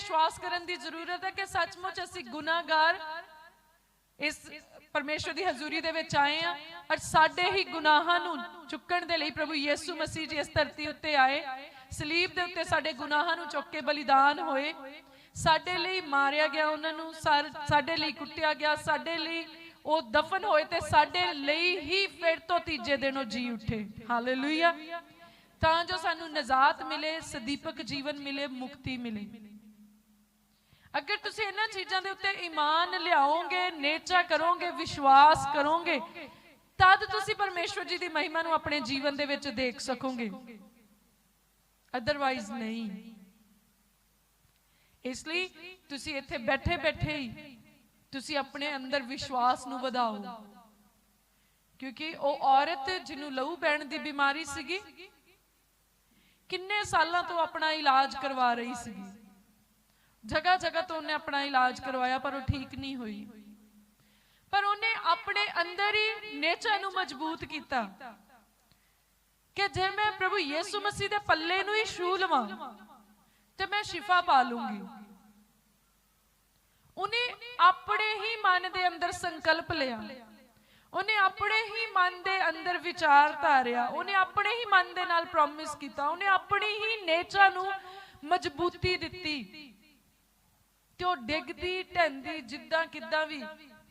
ਵਿਸ਼ਵਾਸ ਕਰਨ ਦੀ ਜ਼ਰੂਰਤ ਹੈ ਕਿ ਸੱਚਮੁੱਚ ਅਸੀਂ ਗੁਨਾਹਗਾਰ ਇਸ ਪਰਮੇਸ਼ਵਰ ਦੀ ਹਜ਼ੂਰੀ ਦੇ ਵਿੱਚ ਆਏ ਆ ਔਰ ਸਾਡੇ ਹੀ ਗੁਨਾਹਾਂ ਨੂੰ ਚੁੱਕਣ ਦੇ ਲਈ ਪ੍ਰਭੂ ਯੀਸੂ ਮਸੀਹ ਜੀ ਇਸ ਧਰਤੀ ਉੱਤੇ ਆਏ। ਸਲੀਬ ਦੇ ਉੱਤੇ ਸਾਡੇ ਗੁਨਾਹਾਂ ਨੂੰ ਚੁੱਕ ਕੇ ਬਲੀਦਾਨ ਹੋਏ। ਸਾਡੇ ਲਈ ਮਾਰਿਆ ਗਿਆ ਉਹਨਾਂ ਨੂੰ ਸਾਡੇ ਲਈ ਕੁੱਟਿਆ ਗਿਆ, ਸਾਡੇ ਲਈ ਉਹ ਦਫਨ ਹੋਏ ਤੇ ਸਾਡੇ ਲਈ ਹੀ ਫਿਰ ਤੋਂ ਤੀਜੇ ਦਿਨ ਉਹ ਜੀ ਉੱਠੇ। ਹਾਲੇਲੂਇਆ ਤਾਂ ਜੋ ਸਾਨੂੰ ਨਜ਼ਾਤ ਮਿਲੇ, ਸਦੀਪਕ ਜੀਵਨ ਮਿਲੇ, ਮੁਕਤੀ ਮਿਲੇ। ਅਗਰ ਤੁਸੀਂ ਇਹਨਾਂ ਚੀਜ਼ਾਂ ਦੇ ਉੱਤੇ ਈਮਾਨ ਲਿਆਓਗੇ, ਨੇਚਾ ਕਰੋਗੇ, ਵਿਸ਼ਵਾਸ ਕਰੋਗੇ, ਤਦ ਤੁਸੀਂ ਪਰਮੇਸ਼ਵਰ ਜੀ ਦੀ ਮਹਿਮਾ ਨੂੰ ਆਪਣੇ ਜੀਵਨ ਦੇ ਵਿੱਚ ਦੇਖ ਸਕੋਗੇ। ਅਦਰਵਾਈਜ਼ ਨਹੀਂ। ਇਸ ਲਈ ਤੁਸੀਂ ਇੱਥੇ ਬੈਠੇ ਬੈਠੇ ਹੀ ਤੁਸੀਂ ਆਪਣੇ ਅੰਦਰ ਵਿਸ਼ਵਾਸ ਨੂੰ ਵਧਾਓ। ਕਿਉਂਕਿ ਉਹ ਔਰਤ ਜਿਹਨੂੰ ਲਹੂ ਪੈਣ ਦੀ ਬਿਮਾਰੀ ਸੀਗੀ, ਕਿੰਨੇ ਸਾਲਾਂ ਤੋਂ ਆਪਣਾ ਇਲਾਜ ਕਰਵਾ ਰਹੀ ਸੀਗੀ। ਜਗ੍ਹਾ ਜਗ੍ਹਾ ਤੋਂ ਉਹਨੇ ਆਪਣਾ ਇਲਾਜ ਕਰਵਾਇਆ, ਪਰ ਉਹ ਠੀਕ ਨਹੀਂ ਹੋਈ। ਪਰ ਉਹਨੇ ਆਪਣੇ ਅੰਦਰ ਹੀ ਨੇਚਰ ਨੂੰ ਮਜ਼ਬੂਤ ਕੀਤਾ ਕਿ ਜੇ ਮੈਂ ਪ੍ਰਭੂ ਯੀਸੂ ਮਸੀਹ ਦੇ ਪੱਲੇ ਨੂੰ ਹੀ ਛੂ ਲਵਾਂ, ਤੇ ਮੈਂ ਸ਼ਿਫਾ ਪਾ ਲੂੰਗੀ। ਉਹਨੇ ਆਪਣੇ ਹੀ ਮਨ ਦੇ ਅੰਦਰ ਸੰਕਲਪ ਲਿਆ। ਉਹਨੇ ਆਪਣੇ ਹੀ ਮਨ ਦੇ ਅੰਦਰ ਵਿਚਾਰ ਧਾਰਿਆ। ਉਹਨੇ ਆਪਣੇ ਹੀ ਮਨ ਦੇ ਨਾਲ ਪ੍ਰੋਮਿਸ ਕੀਤਾ। ਉਹਨੇ ਆਪਣੀ ਹੀ ਨੇਚਰ ਨੂੰ ਮਜ਼ਬੂਤੀ ਦਿੱਤੀ। ਤੇ ਉਹ ਡਿੱਗਦੀ ਢੰਦੀ ਜਿੱਦਾਂ ਕਿੱਦਾਂ ਵੀ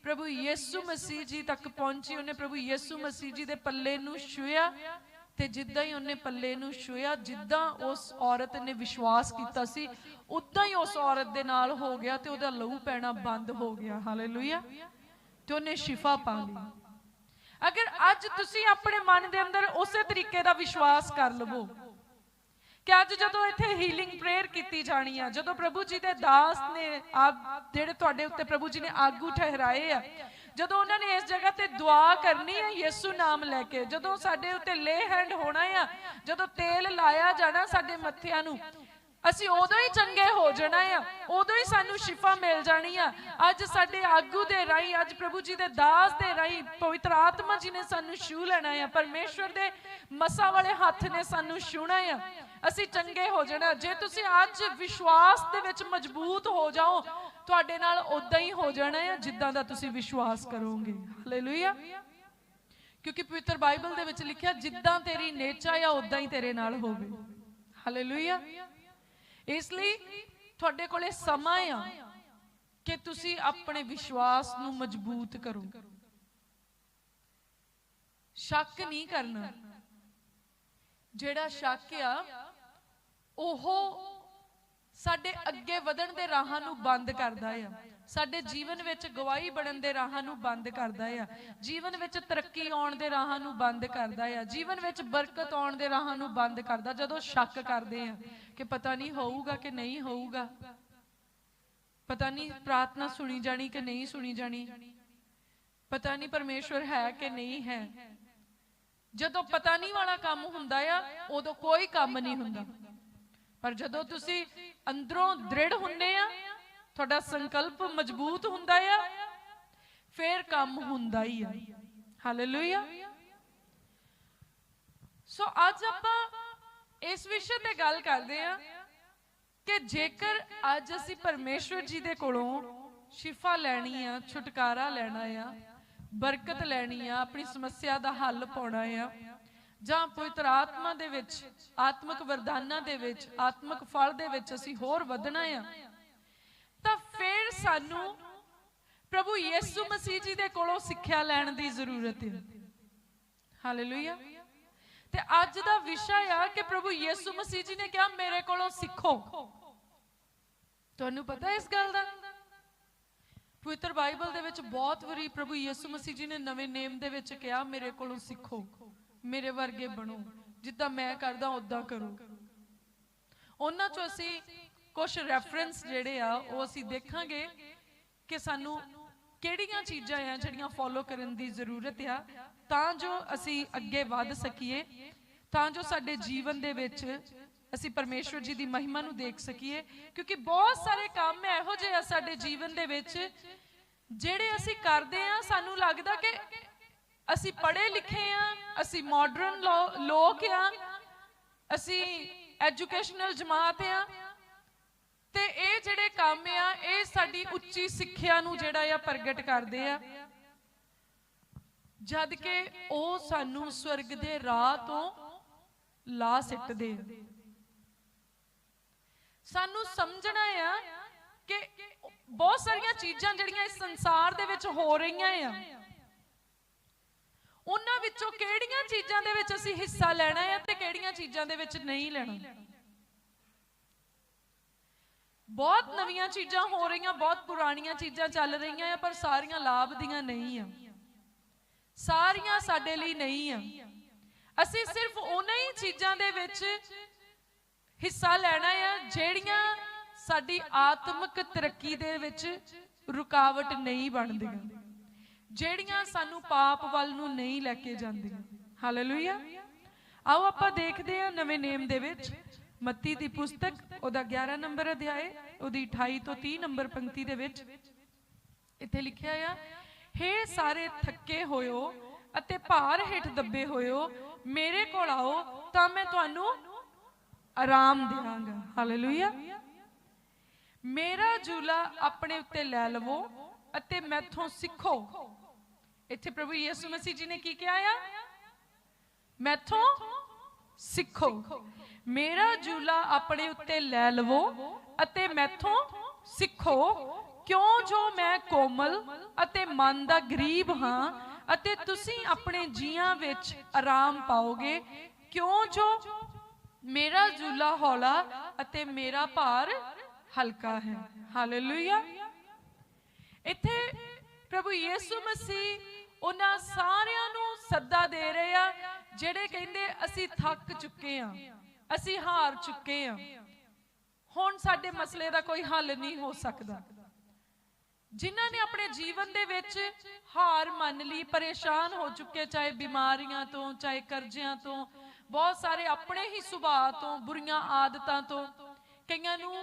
ਪ੍ਰਭੂ ਯੀਸੂ ਮਸੀਹ ਜੀ ਤੱਕ ਪਹੁੰਚੀ, ਉਹਨੇ ਪ੍ਰਭੂ ਯੀਸੂ ਮਸੀਹ ਜੀ ਦੇ ਪੱਲੇ ਨੂੰ ਛੂਇਆ ਤੇ ਜਿੱਦਾਂ ਹੀ ਉਹਨੇ ਪੱਲੇ ਨੂੰ ਛੂਇਆ ਜਿੱਦਾਂ ਉਸ ਔਰਤ ਨੇ ਵਿਸ਼ਵਾਸ ਕੀਤਾ ਸੀ, ਉਦਾਂ ਹੀ ਉਸ ਔਰਤ ਦੇ ਨਾਲ ਹੋ ਗਿਆ ਤੇ ਉਹਦਾ ਲਹੂ ਪੈਣਾ ਬੰਦ ਹੋ ਗਿਆ। ਹਾਲੇਲੂਇਆ ਤੇ ਉਹਨੇ ਸ਼ਿਫਾ ਪਾ ਲਈ। ਅਗਰ ਅੱਜ ਤੁਸੀਂ ਆਪਣੇ ਮਨ ਦੇ ਅੰਦਰ ਉਸੇ ਤਰੀਕੇ ਦਾ ਵਿਸ਼ਵਾਸ ਕਰ ਲਵੋ ਕਿ ਅੱਜ ਜਦੋਂ ਇੱਥੇ ਹੀਲਿੰਗ ਪ੍ਰੇਅਰ ਕੀਤੀ ਜਾਣੀ ਆ, ਜਦੋਂ ਪ੍ਰਭੂ ਜੀ ਦੇ ਦਾਸ ਨੇ ਆਪ ਜਿਹੜੇ ਤੁਹਾਡੇ ਉੱਤੇ ਪ੍ਰਭੂ ਜੀ ਨੇ ਆਗੂ ਠਹਿਰਾਏ ਆ, ਜਦੋਂ ਉਹਨਾਂ ਨੇ ਇਸ ਜਗ੍ਹਾ ਤੇ ਦੁਆ ਕਰਨੀ ਹੈ ਯਿਸੂ ਨਾਮ ਲੈ ਕੇ, ਜਦੋਂ ਸਾਡੇ ਉੱਤੇ ਲੇ ਹੈਂਡ ਹੋਣਾ ਆ, ਜਦੋਂ ਤੇਲ ਲਾਇਆ ਜਾਣਾ ਸਾਡੇ ਮੱਥਿਆਂ ਨੂੰ, ਅਸੀਂ ਉਦੋਂ ਹੀ ਚੰਗੇ ਹੋ ਜਾਣਾ ਆ, ਉਦੋਂ ਹੀ ਸਾਨੂੰ ਸ਼ਿਫਾ ਮਿਲ ਜਾਣੀ ਆ। ਅੱਜ ਸਾਡੇ ਆਗੂ ਦੇ ਰਾਹੀਂ, ਅੱਜ ਪ੍ਰਭੂ ਜੀ ਦੇ ਦਾਸ ਦੇ ਰਾਹੀਂ ਪਵਿੱਤਰ ਆਤਮਾ ਜੀ ਨੇ ਸਾਨੂੰ ਛੂ ਲੈਣਾ ਆ, ਪਰਮੇਸ਼ਵਰ ਦੇ ਮਸਾ ਵਾਲੇ ਹੱਥ ਨੇ ਸਾਨੂੰ ਛੂਣਾ ਆ। ਅਸੀਂ ਚੰਗੇ ਹੋ ਜਾਣਾ। ਜੇ ਤੁਸੀਂ ਅੱਜ ਵਿਸ਼ਵਾਸ ਦੇ ਵਿੱਚ ਮਜ਼ਬੂਤ ਹੋ ਜਾਓ, ਤੁਹਾਡੇ ਨਾਲ ਉਦਾਂ ਹੀ ਹੋ ਜਾਣਾ ਆ ਜਿੱਦਾਂ ਦਾ ਤੁਸੀਂ ਵਿਸ਼ਵਾਸ ਕਰੋਗੇ। ਹਾਲੇਲੂਇਆ ਕਿਉਂਕਿ ਪਵਿੱਤਰ ਬਾਈਬਲ ਦੇ ਵਿੱਚ ਲਿਖਿਆ, ਜਿੱਦਾਂ ਤੇਰੀ ਨੇਚਾ ਆ ਉਦਾਂ ਹੀ ਤੇਰੇ ਨਾਲ ਹੋਵੇ। ਹਾਲੇਲੂਇਆ ਇਸ ਲਈ ਤੁਹਾਡੇ ਕੋਲੇ ਸਮਾਂ ਆ ਕਿ ਤੁਸੀਂ ਆਪਣੇ ਵਿਸ਼ਵਾਸ ਨੂੰ ਮਜ਼ਬੂਤ ਕਰੋ। ਸ਼ੱਕ ਨਹੀਂ ਕਰਨਾ। ਜਿਹੜਾ ਸ਼ੱਕ ਆ ਉਹ ਸਾਡੇ ਅੱਗੇ ਵਧਣ ਦੇ ਰਾਹਾਂ ਨੂੰ ਬੰਦ ਕਰਦਾ ਆ। ਸਾਡੇ ਜੀਵਨ ਵਿੱਚ ਗਵਾਹੀ ਬਣਨ ਦੇ ਰਾਹਾਂ ਨੂੰ ਬੰਦ ਕਰਦਾ ਆ। ਜੀਵਨ ਵਿੱਚ ਤਰੱਕੀ ਆਉਣ ਦੇ ਰਾਹਾਂ ਨੂੰ ਬੰਦ ਕਰਦਾ ਆ। ਜੀਵਨ ਵਿੱਚ ਬਰਕਤ ਆਉਣ ਦੇ ਰਾਹਾਂ ਨੂੰ ਬੰਦ ਕਰਦਾ। ਜਦੋਂ ਸ਼ੱਕ ਕਰਦੇ ਆ ਕਿ ਪਤਾ ਨਹੀਂ ਹੋਊਗਾ ਕਿ ਨਹੀਂ ਹੋਊਗਾ। ਪਤਾ ਨਹੀਂ ਪ੍ਰਾਰਥਨਾ ਸੁਣੀ ਜਾਣੀ ਕਿ ਨਹੀਂ ਸੁਣੀ ਜਾਣੀ। ਪਤਾ ਨਹੀਂ ਪਰਮੇਸ਼ਵਰ ਹੈ ਕਿ ਨਹੀਂ ਹੈ। ਜਦੋਂ ਪਤਾ ਨਹੀਂ ਵਾਲਾ ਕੰਮ ਹੁੰਦਾ ਆ, ਉਦੋਂ ਕੋਈ ਕੰਮ ਨਹੀਂ ਹੁੰਦਾ। ਪਰ ਜਦੋਂ ਤੁਸੀਂ ਅੰਦਰੋਂ ਦ੍ਰਿੜ ਹੁੰਨੇ ਆ, ਤੁਹਾਡਾ ਸੰਕਲਪ ਮਜ਼ਬੂਤ ਹੁੰਦਾ ਆ, ਫੇਰ ਕੰਮ ਹੁੰਦਾ ਹੀ ਆ। ਹਾਲੇਲੂਇਆ ਸੋ ਅੱਜ ਆਪਾਂ ਇਸ ਵਿਸ਼ੇ ਤੇ ਗੱਲ ਕਰਦੇ ਆ ਕਿ ਜੇਕਰ ਅੱਜ ਅਸੀਂ ਪਰਮੇਸ਼ਵਰ ਜੀ ਦੇ ਕੋਲੋਂ ਸ਼ਿਫਾ ਲੈਣੀ ਆ, ਛੁਟਕਾਰਾ ਲੈਣਾ ਆ, ਬਰਕਤ ਲੈਣੀ ਆ, ਆਪਣੀ ਸਮੱਸਿਆ ਦਾ ਹੱਲ ਪਾਉਣਾ ਆ ਜਾਂ ਪਵਿੱਤਰ ਆਤਮਾ ਦੇ ਵਿੱਚ, ਆਤਮਿਕ ਵਰਦਾਨਾਂ ਦੇ ਵਿੱਚ, ਆਤਮਿਕ ਫਲ ਦੇ ਵਿੱਚ ਅਸੀਂ ਹੋਰ ਵਧਣਾ ਆ। ਤਾਂ ਫਿਰ ਸਾਨੂੰ ਪ੍ਰਭੂ ਯੀਸੂ ਮਸੀਹ ਜੀ ਦੇ ਕੋਲੋਂ ਸਿੱਖਿਆ ਲੈਣ ਦੀ ਜ਼ਰੂਰਤ ਹੈ ਹਾਲੇਲੂਇਆ ਤੇ ਅੱਜ ਦਾ ਵਿਸ਼ਾ ਆ ਕਿ ਪ੍ਰਭੂ ਯੀਸੂ ਮਸੀਹ ਜੀ ਨੇ ਕਿਹਾ, ਮੇਰੇ ਕੋਲੋਂ ਸਿੱਖੋ। ਤੁਹਾਨੂੰ ਪਤਾ ਇਸ ਗੱਲ ਦਾ? ਪਵਿੱਤਰ ਬਾਈਬਲ ਦੇ ਵਿੱਚ ਬਹੁਤ ਵਾਰੀ ਪ੍ਰਭੂ ਯਿਸੂ ਮਸੀਹ ਜੀ ਨੇ ਨਵੇਂ ਨੇਮ ਦੇ ਵਿੱਚ ਕਿਹਾ, ਮੇਰੇ ਕੋਲੋਂ ਸਿੱਖੋ। ਮੇਰੇ ਵਰਗੇ ਬਣੋ, ਜਿੱਦਾਂ ਮੈਂ ਕਰਦਾ ਉਦਾਂ ਕਰੋ। ਉਹਨਾਂ ਚੋਂ ਅਸੀਂ ਕੁਝ ਰੈਫਰੈਂਸ ਜਿਹੜੇ ਆ, ਉਹ ਅਸੀਂ ਦੇਖਾਂਗੇ ਕਿ ਸਾਨੂੰ ਕਿਹੜੀਆਂ ਚੀਜ਼ਾਂ ਆ ਜਿਹੜੀਆਂ ਫੋਲੋ ਕਰਨ ਦੀ ਜ਼ਰੂਰਤ ਆ, ਤਾਂ ਜੋ ਅਸੀਂ ਅੱਗੇ ਵਧ ਸਕੀਏ, ਤਾਂ ਜੋ ਸਾਡੇ ਜੀਵਨ ਦੇ ਵਿੱਚ ਅਸੀਂ ਪਰਮੇਸ਼ਵਰ ਜੀ ਦੀ ਮਹਿਮਾ ਨੂੰ ਦੇਖ ਸਕੀਏ, ਕਿਉਂਕਿ ਬਹੁਤ ਸਾਰੇ ਕੰਮ ਇਹੋ ਜਿਹੇ ਆ ਸਾਡੇ ਜੀਵਨ ਦੇ ਵਿੱਚ, ਜਿਹੜੇ ਅਸੀਂ ਕਰਦੇ ਆ, ਸਾਨੂੰ ਲੱਗਦਾ ਕਿ ਅਸੀਂ ਪੜ੍ਹੇ ਲਿਖੇ ਆ, ਅਸੀਂ ਮਾਡਰਨ ਲੋਕ ਆ, ਅਸੀਂ ਐਜੂਕੇਸ਼ਨਲ ਜਮਾਤ ਆ। ਤੇ ਇਹ ਜਿਹੜੇ ਕੰਮ ਆ, ਇਹ ਸਾਡੀ ਉੱਚੀ ਸਿੱਖਿਆ ਨੂੰ ਜਿਹੜਾ ਆ ਪ੍ਰਗਟ ਕਰਦੇ ਆ। ਜਦ ਕਿ ਉਹ ਸਾਨੂੰ ਸਵਰਗ ਦੇ ਰਾਹ ਤੋਂ ਲਾ ਸਿੱਟਦੇ ਸਾਨੂੰ ਸਮਝਣਾ ਆ ਕਿ ਬਹੁਤ ਸਾਰੀਆਂ ਚੀਜ਼ਾਂ ਜਿਹੜੀਆਂ ਇਸ ਸੰਸਾਰ ਦੇ ਵਿੱਚ ਹੋ ਰਹੀਆਂ ਆ ਉਹਨਾਂ ਵਿੱਚੋਂ ਕਿਹੜੀਆਂ ਚੀਜ਼ਾਂ ਦੇ ਵਿੱਚ ਅਸੀਂ ਹਿੱਸਾ ਲੈਣਾ ਹੈ ਤੇ ਕਿਹੜੀਆਂ ਚੀਜ਼ਾਂ ਦੇ ਵਿੱਚ ਨਹੀਂ ਲੈਣਾ? ਬਹੁਤ ਨਵੀਆਂ ਚੀਜ਼ਾਂ ਹੋ ਰਹੀਆਂ, ਬਹੁਤ ਪੁਰਾਣੀਆਂ ਚੀਜ਼ਾਂ ਚੱਲ ਰਹੀਆਂ ਆ, ਪਰ ਸਾਰੀਆਂ ਲਾਭ ਦੀਆਂ ਨਹੀਂ ਆ। ਸਾਰੀਆਂ ਸਾਡੇ ਲਈ ਨਹੀਂ ਆ। ਅਸੀਂ ਸਿਰਫ ਉਹਨਾਂ ਹੀ ਚੀਜ਼ਾਂ ਦੇ ਵਿੱਚ ਹਿੱਸਾ ਲੈਣਾ ਆ, ਜਿਹੜੀਆਂ ਸਾਡੀ ਆਤਮਿਕ ਤਰੱਕੀ ਦੇ ਵਿੱਚ ਰੁਕਾਵਟ ਨਹੀਂ ਬਣਦੀਆਂ। ਜਿਹੜੀਆਂ ਸਾਨੂੰ ਪਾਪ ਵੱਲ ਨੂੰ ਨਹੀਂ ਲੈ ਕੇ ਜਾਂਦੀਆਂ। ਹਾਲੇਲੂਇਆ ਆਓ ਆਪਾਂ ਦੇਖਦੇ ਹਾਂ ਨਵੇਂ ਨੇਮ ਦੇ ਵਿੱਚ। ਮੱਤੀ ਦੀ ਪੁਸਤਕ, ਉਹਦਾ 11 ਨੰਬਰ ਅਧਿਆਏ, ਉਹਦੀ 28 ਤੋਂ 30 ਨੰਬਰ ਪੰਕਤੀ ਦੇ ਵਿੱਚ ਇੱਥੇ ਲਿਖਿਆ ਆ, ਹੇ ਸਾਰੇ ਥੱਕੇ ਹੋਇਓ ਅਤੇ ਭਾਰ ਹੇਠ ਦੱਬੇ ਹੋਇਓ, ਮੇਰੇ ਕੋਲ ਆਓ ਤਾਂ ਮੈਂ ਤੁਹਾਨੂੰ ਆਰਾਮ ਦੇਵਾਂਗਾ ਹਾਲੇਲੂਇਆ ਮੇਰਾ ਜੂਲਾ ਆਪਣੇ ਉੱਤੇ ਲੈ ਲਵੋ ਅਤੇ ਮੈਥੋਂ ਸਿੱਖੋ। ਇੱਥੇ ਪ੍ਰਭੂ ਯਿਸੂ ਮਸੀਹ ਜੀ ਨੇ ਕੀ ਕਿਹਾ ਆ? ਮੈਥੋਂ ਸਿੱਖੋ। ਮੇਰਾ ਝੂਲਾ ਆਪਣੇ ਉੱਤੇ ਲੈ ਲਵੋ ਅਤੇ ਮੈਥੋਂ ਸਿੱਖੋ। ਕਿਉਂ ਜੋ ਮੈਂ ਕੋਮਲ ਅਤੇ ਮਨ ਦਾ ਗਰੀਬ ਹਾਂ ਅਤੇ ਤੁਸੀਂ ਆਪਣੇ ਜੀਆਂ ਵਿੱਚ ਆਰਾਮ ਪਾਓਗੇ? ਕਿਉਂ ਜੋ ਮੇਰਾ ਜੂਲਾ ਹੌਲਾ ਅਤੇ ਮੇਰਾ ਭਾਰ ਹਲਕਾ ਹੈ। ਹਾਲੇਲੂਇਆ ਇੱਥੇ ਪ੍ਰਭੂ ਯੀਸੂ ਮਸੀਹ ਉਹਨਾਂ ਸਾਰਿਆਂ ਨੂੰ ਸੱਦਾ ਦੇ ਰਹੇ ਆ, ਜਿਹੜੇ ਕਹਿੰਦੇ ਅਸੀਂ ਥੱਕ ਚੁੱਕੇ ਆ, ਅਸੀਂ ਹਾਰ ਚੁੱਕੇ ਆ। ਹੁਣ ਸਾਡੇ ਮਸਲੇ ਦਾ ਕੋਈ ਹੱਲ ਨਹੀਂ ਹੋ ਸਕਦਾ। ਜਿਨ੍ਹਾਂ ਨੇ ਆਪਣੇ ਜੀਵਨ ਦੇ ਵਿੱਚ ਹਾਰ ਮੰਨ ਲਈ, ਪਰੇਸ਼ਾਨ ਹੋ ਚੁੱਕੇ ਚਾਹੇ ਬਿਮਾਰੀਆਂ ਤੋਂ, ਚਾਹੇ ਕਰਜ਼ਿਆਂ ਤੋਂ, ਬਹੁਤ ਸਾਰੇ ਆਪਣੇ ਹੀ ਸੁਭਾਅ ਤੋਂ, ਬੁਰੀਆਂ ਆਦਤਾਂ ਤੋਂ, ਕਈਆਂ ਨੂੰ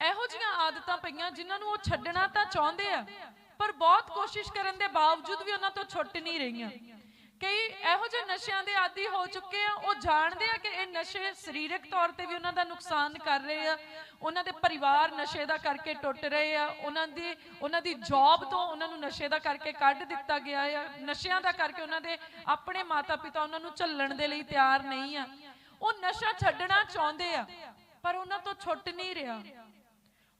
ਇਹੋ ਜਿਹੀਆਂ ਆਦਤਾਂ ਪਈਆਂ ਜਿਨ੍ਹਾਂ ਨੂੰ ਉਹ ਛੱਡਣਾ ਤਾਂ ਚਾਹੁੰਦੇ ਆ ਪਰ ਬਹੁਤ ਕੋਸ਼ਿਸ਼ ਕਰਨ ਦੇ ਬਾਵਜੂਦ ਵੀ ਉਹਨਾਂ ਤੋਂ ਛੁੱਟ ਨਹੀਂ ਰਹੀਆਂ। ਕਈ ਇਹੋ ਜਿਹੇ ਨਸ਼ਿਆਂ ਦੇ ਆਦੀ ਹੋ ਚੁੱਕੇ ਆ, ਉਹ ਜਾਣਦੇ ਆ ਕਿ ਇਹ ਨਸ਼ੇ ਸਰੀਰਕ ਤੌਰ ਤੇ ਵੀ ਉਹਨਾਂ ਦਾ ਨੁਕਸਾਨ ਕਰ ਰਹੇ ਆ, ਉਹਨਾਂ ਦੇ ਪਰਿਵਾਰ ਨਸ਼ੇ ਦਾ ਕਰਕੇ ਟੁੱਟ ਰਹੇ ਆ, ਉਹਨਾਂ ਦੀ ਉਹਨਾਂ ਦੀ ਜੌਬ ਤੋਂ ਉਹਨਾਂ ਨੂੰ ਨਸ਼ੇ ਦਾ ਕਰਕੇ ਕੱਢ ਦਿੱਤਾ ਗਿਆ ਆ, ਨਸ਼ਿਆਂ ਦਾ ਕਰਕੇ ਉਹਨਾਂ ਦੇ ਆਪਣੇ ਮਾਤਾ-ਪਿਤਾ ਉਹਨਾਂ ਨੂੰ ਝੱਲਣ ਦੇ ਲਈ ਤਿਆਰ ਨਹੀਂ ਆ। ਉਹ ਨਸ਼ਾ ਛੱਡਣਾ ਚਾਹੁੰਦੇ ਆ, ਪਰ ਉਹਨਾਂ ਤੋਂ ਛੁੱਟ ਨਹੀਂ ਰਿਹਾ।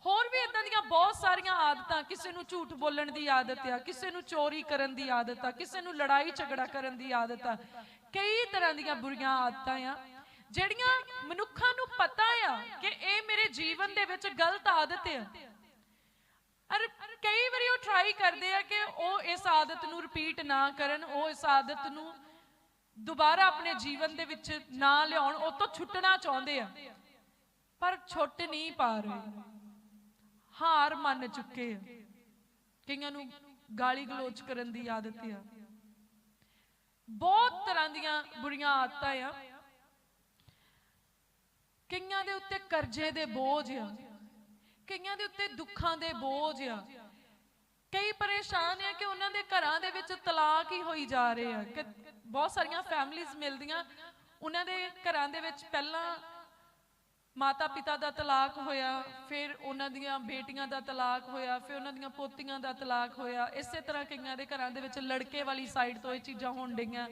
ਹੋਰ ਵੀ ਇਦਾਂ ਦੀਆਂ ਬਹੁਤ ਸਾਰੀਆਂ ਆਦਤਾਂ, ਕਿਸੇ ਨੂੰ ਝੂਠ ਬੋਲਣ ਦੀ ਆਦਤ ਆ, ਕਿਸੇ ਨੂੰ ਚੋਰੀ ਕਰਨ ਦੀ ਆਦਤ ਆ, ਕਿਸੇ ਨੂੰ ਲੜਾਈ ਝਗੜਾ ਕਰਨ ਦੀ ਆਦਤ ਆ, ਕਈ ਤਰ੍ਹਾਂ ਦੀਆਂ ਬੁਰੀਆਂ ਆਦਤਾਂ ਆ, ਜਿਹੜੀਆਂ ਮਨੁੱਖਾਂ ਨੂੰ ਪਤਾ ਆ ਕਿ ਇਹ ਮੇਰੇ ਜੀਵਨ ਦੇ ਵਿੱਚ ਗਲਤ ਆਦਤ ਆ। ਅਰ ਕਈ ਵਾਰੀ ਉਹ ਟਰਾਈ ਕਰਦੇ ਆ ਕਿ ਉਹ ਇਸ ਆਦਤ ਨੂੰ ਰਿਪੀਟ ਨਾ ਕਰਨ, ਉਹ ਇਸ ਆਦਤ ਨੂੰ ਦੁਬਾਰਾ ਆਪਣੇ ਜੀਵਨ ਦੇ ਵਿੱਚ ਨਾ ਲਿਆਉਣ, ਉਹ ਤੋਂ ਛੁੱਟਣਾ ਚਾਹੁੰਦੇ ਆ। ਪਰ ਛੁੱਟ ਨਹੀਂ ਪਾ ਰਹੇ। ਹਾਰ ਮੰਨ ਚੁੱਕੇ ਆ। ਕਈਆਂ ਨੂੰ ਗਾਲੀ ਗਲੋਚ ਕਰਨ ਦੀ ਆਦਤ ਆ। ਬਹੁਤ ਤਰ੍ਹਾਂ ਦੀਆਂ ਬੁਰੀਆਂ ਆਦਤਾਂ ਆ। ਕਈਆਂ ਦੇ ਉੱਤੇ ਕਰਜ਼ੇ ਦੇ ਬੋਝ ਆ। ਕਈਆਂ ਦੇ ਉੱਤੇ ਦੁੱਖਾਂ ਦੇ ਬੋਝ ਆ। ਕਈ ਪਰੇਸ਼ਾਨ ਆ ਕਿ ਉਹਨਾਂ ਦੇ ਘਰਾਂ ਦੇ ਵਿੱਚ ਤਲਾਕ ਹੀ ਹੋਈ ਜਾ ਰਹੇ ਆ। ਬਹੁਤ ਸਾਰੀਆਂ ਫੈਮਲੀਆਂ ਮਿਲਦੀਆਂ। ਉਹਨਾਂ ਦੇ ਘਰਾਂ ਦੇ ਵਿੱਚ ਪਹਿਲਾਂ ਮਾਤਾ ਪਿਤਾ ਦਾ ਤਲਾਕ ਹੋਇਆ, ਫਿਰ ਉਹਨਾਂ ਦੀਆਂ ਬੇਟੀਆਂ ਦਾ ਤਲਾਕ ਹੋਇਆ, ਫਿਰ ਉਹਨਾਂ ਦੀਆਂ ਪੋਤੀਆਂ ਦਾ ਤਲਾਕ ਹੋਇਆ। ਇਸੇ ਤਰ੍ਹਾਂ ਕਈਆਂ ਦੇ ਘਰਾਂ ਦੇ ਵਿੱਚ ਲੜਕੇ ਵਾਲੀ ਸਾਈਡ ਤੋਂ ਇਹ ਚੀਜ਼ਾਂ ਹੋਣ ਡਈਆਂ।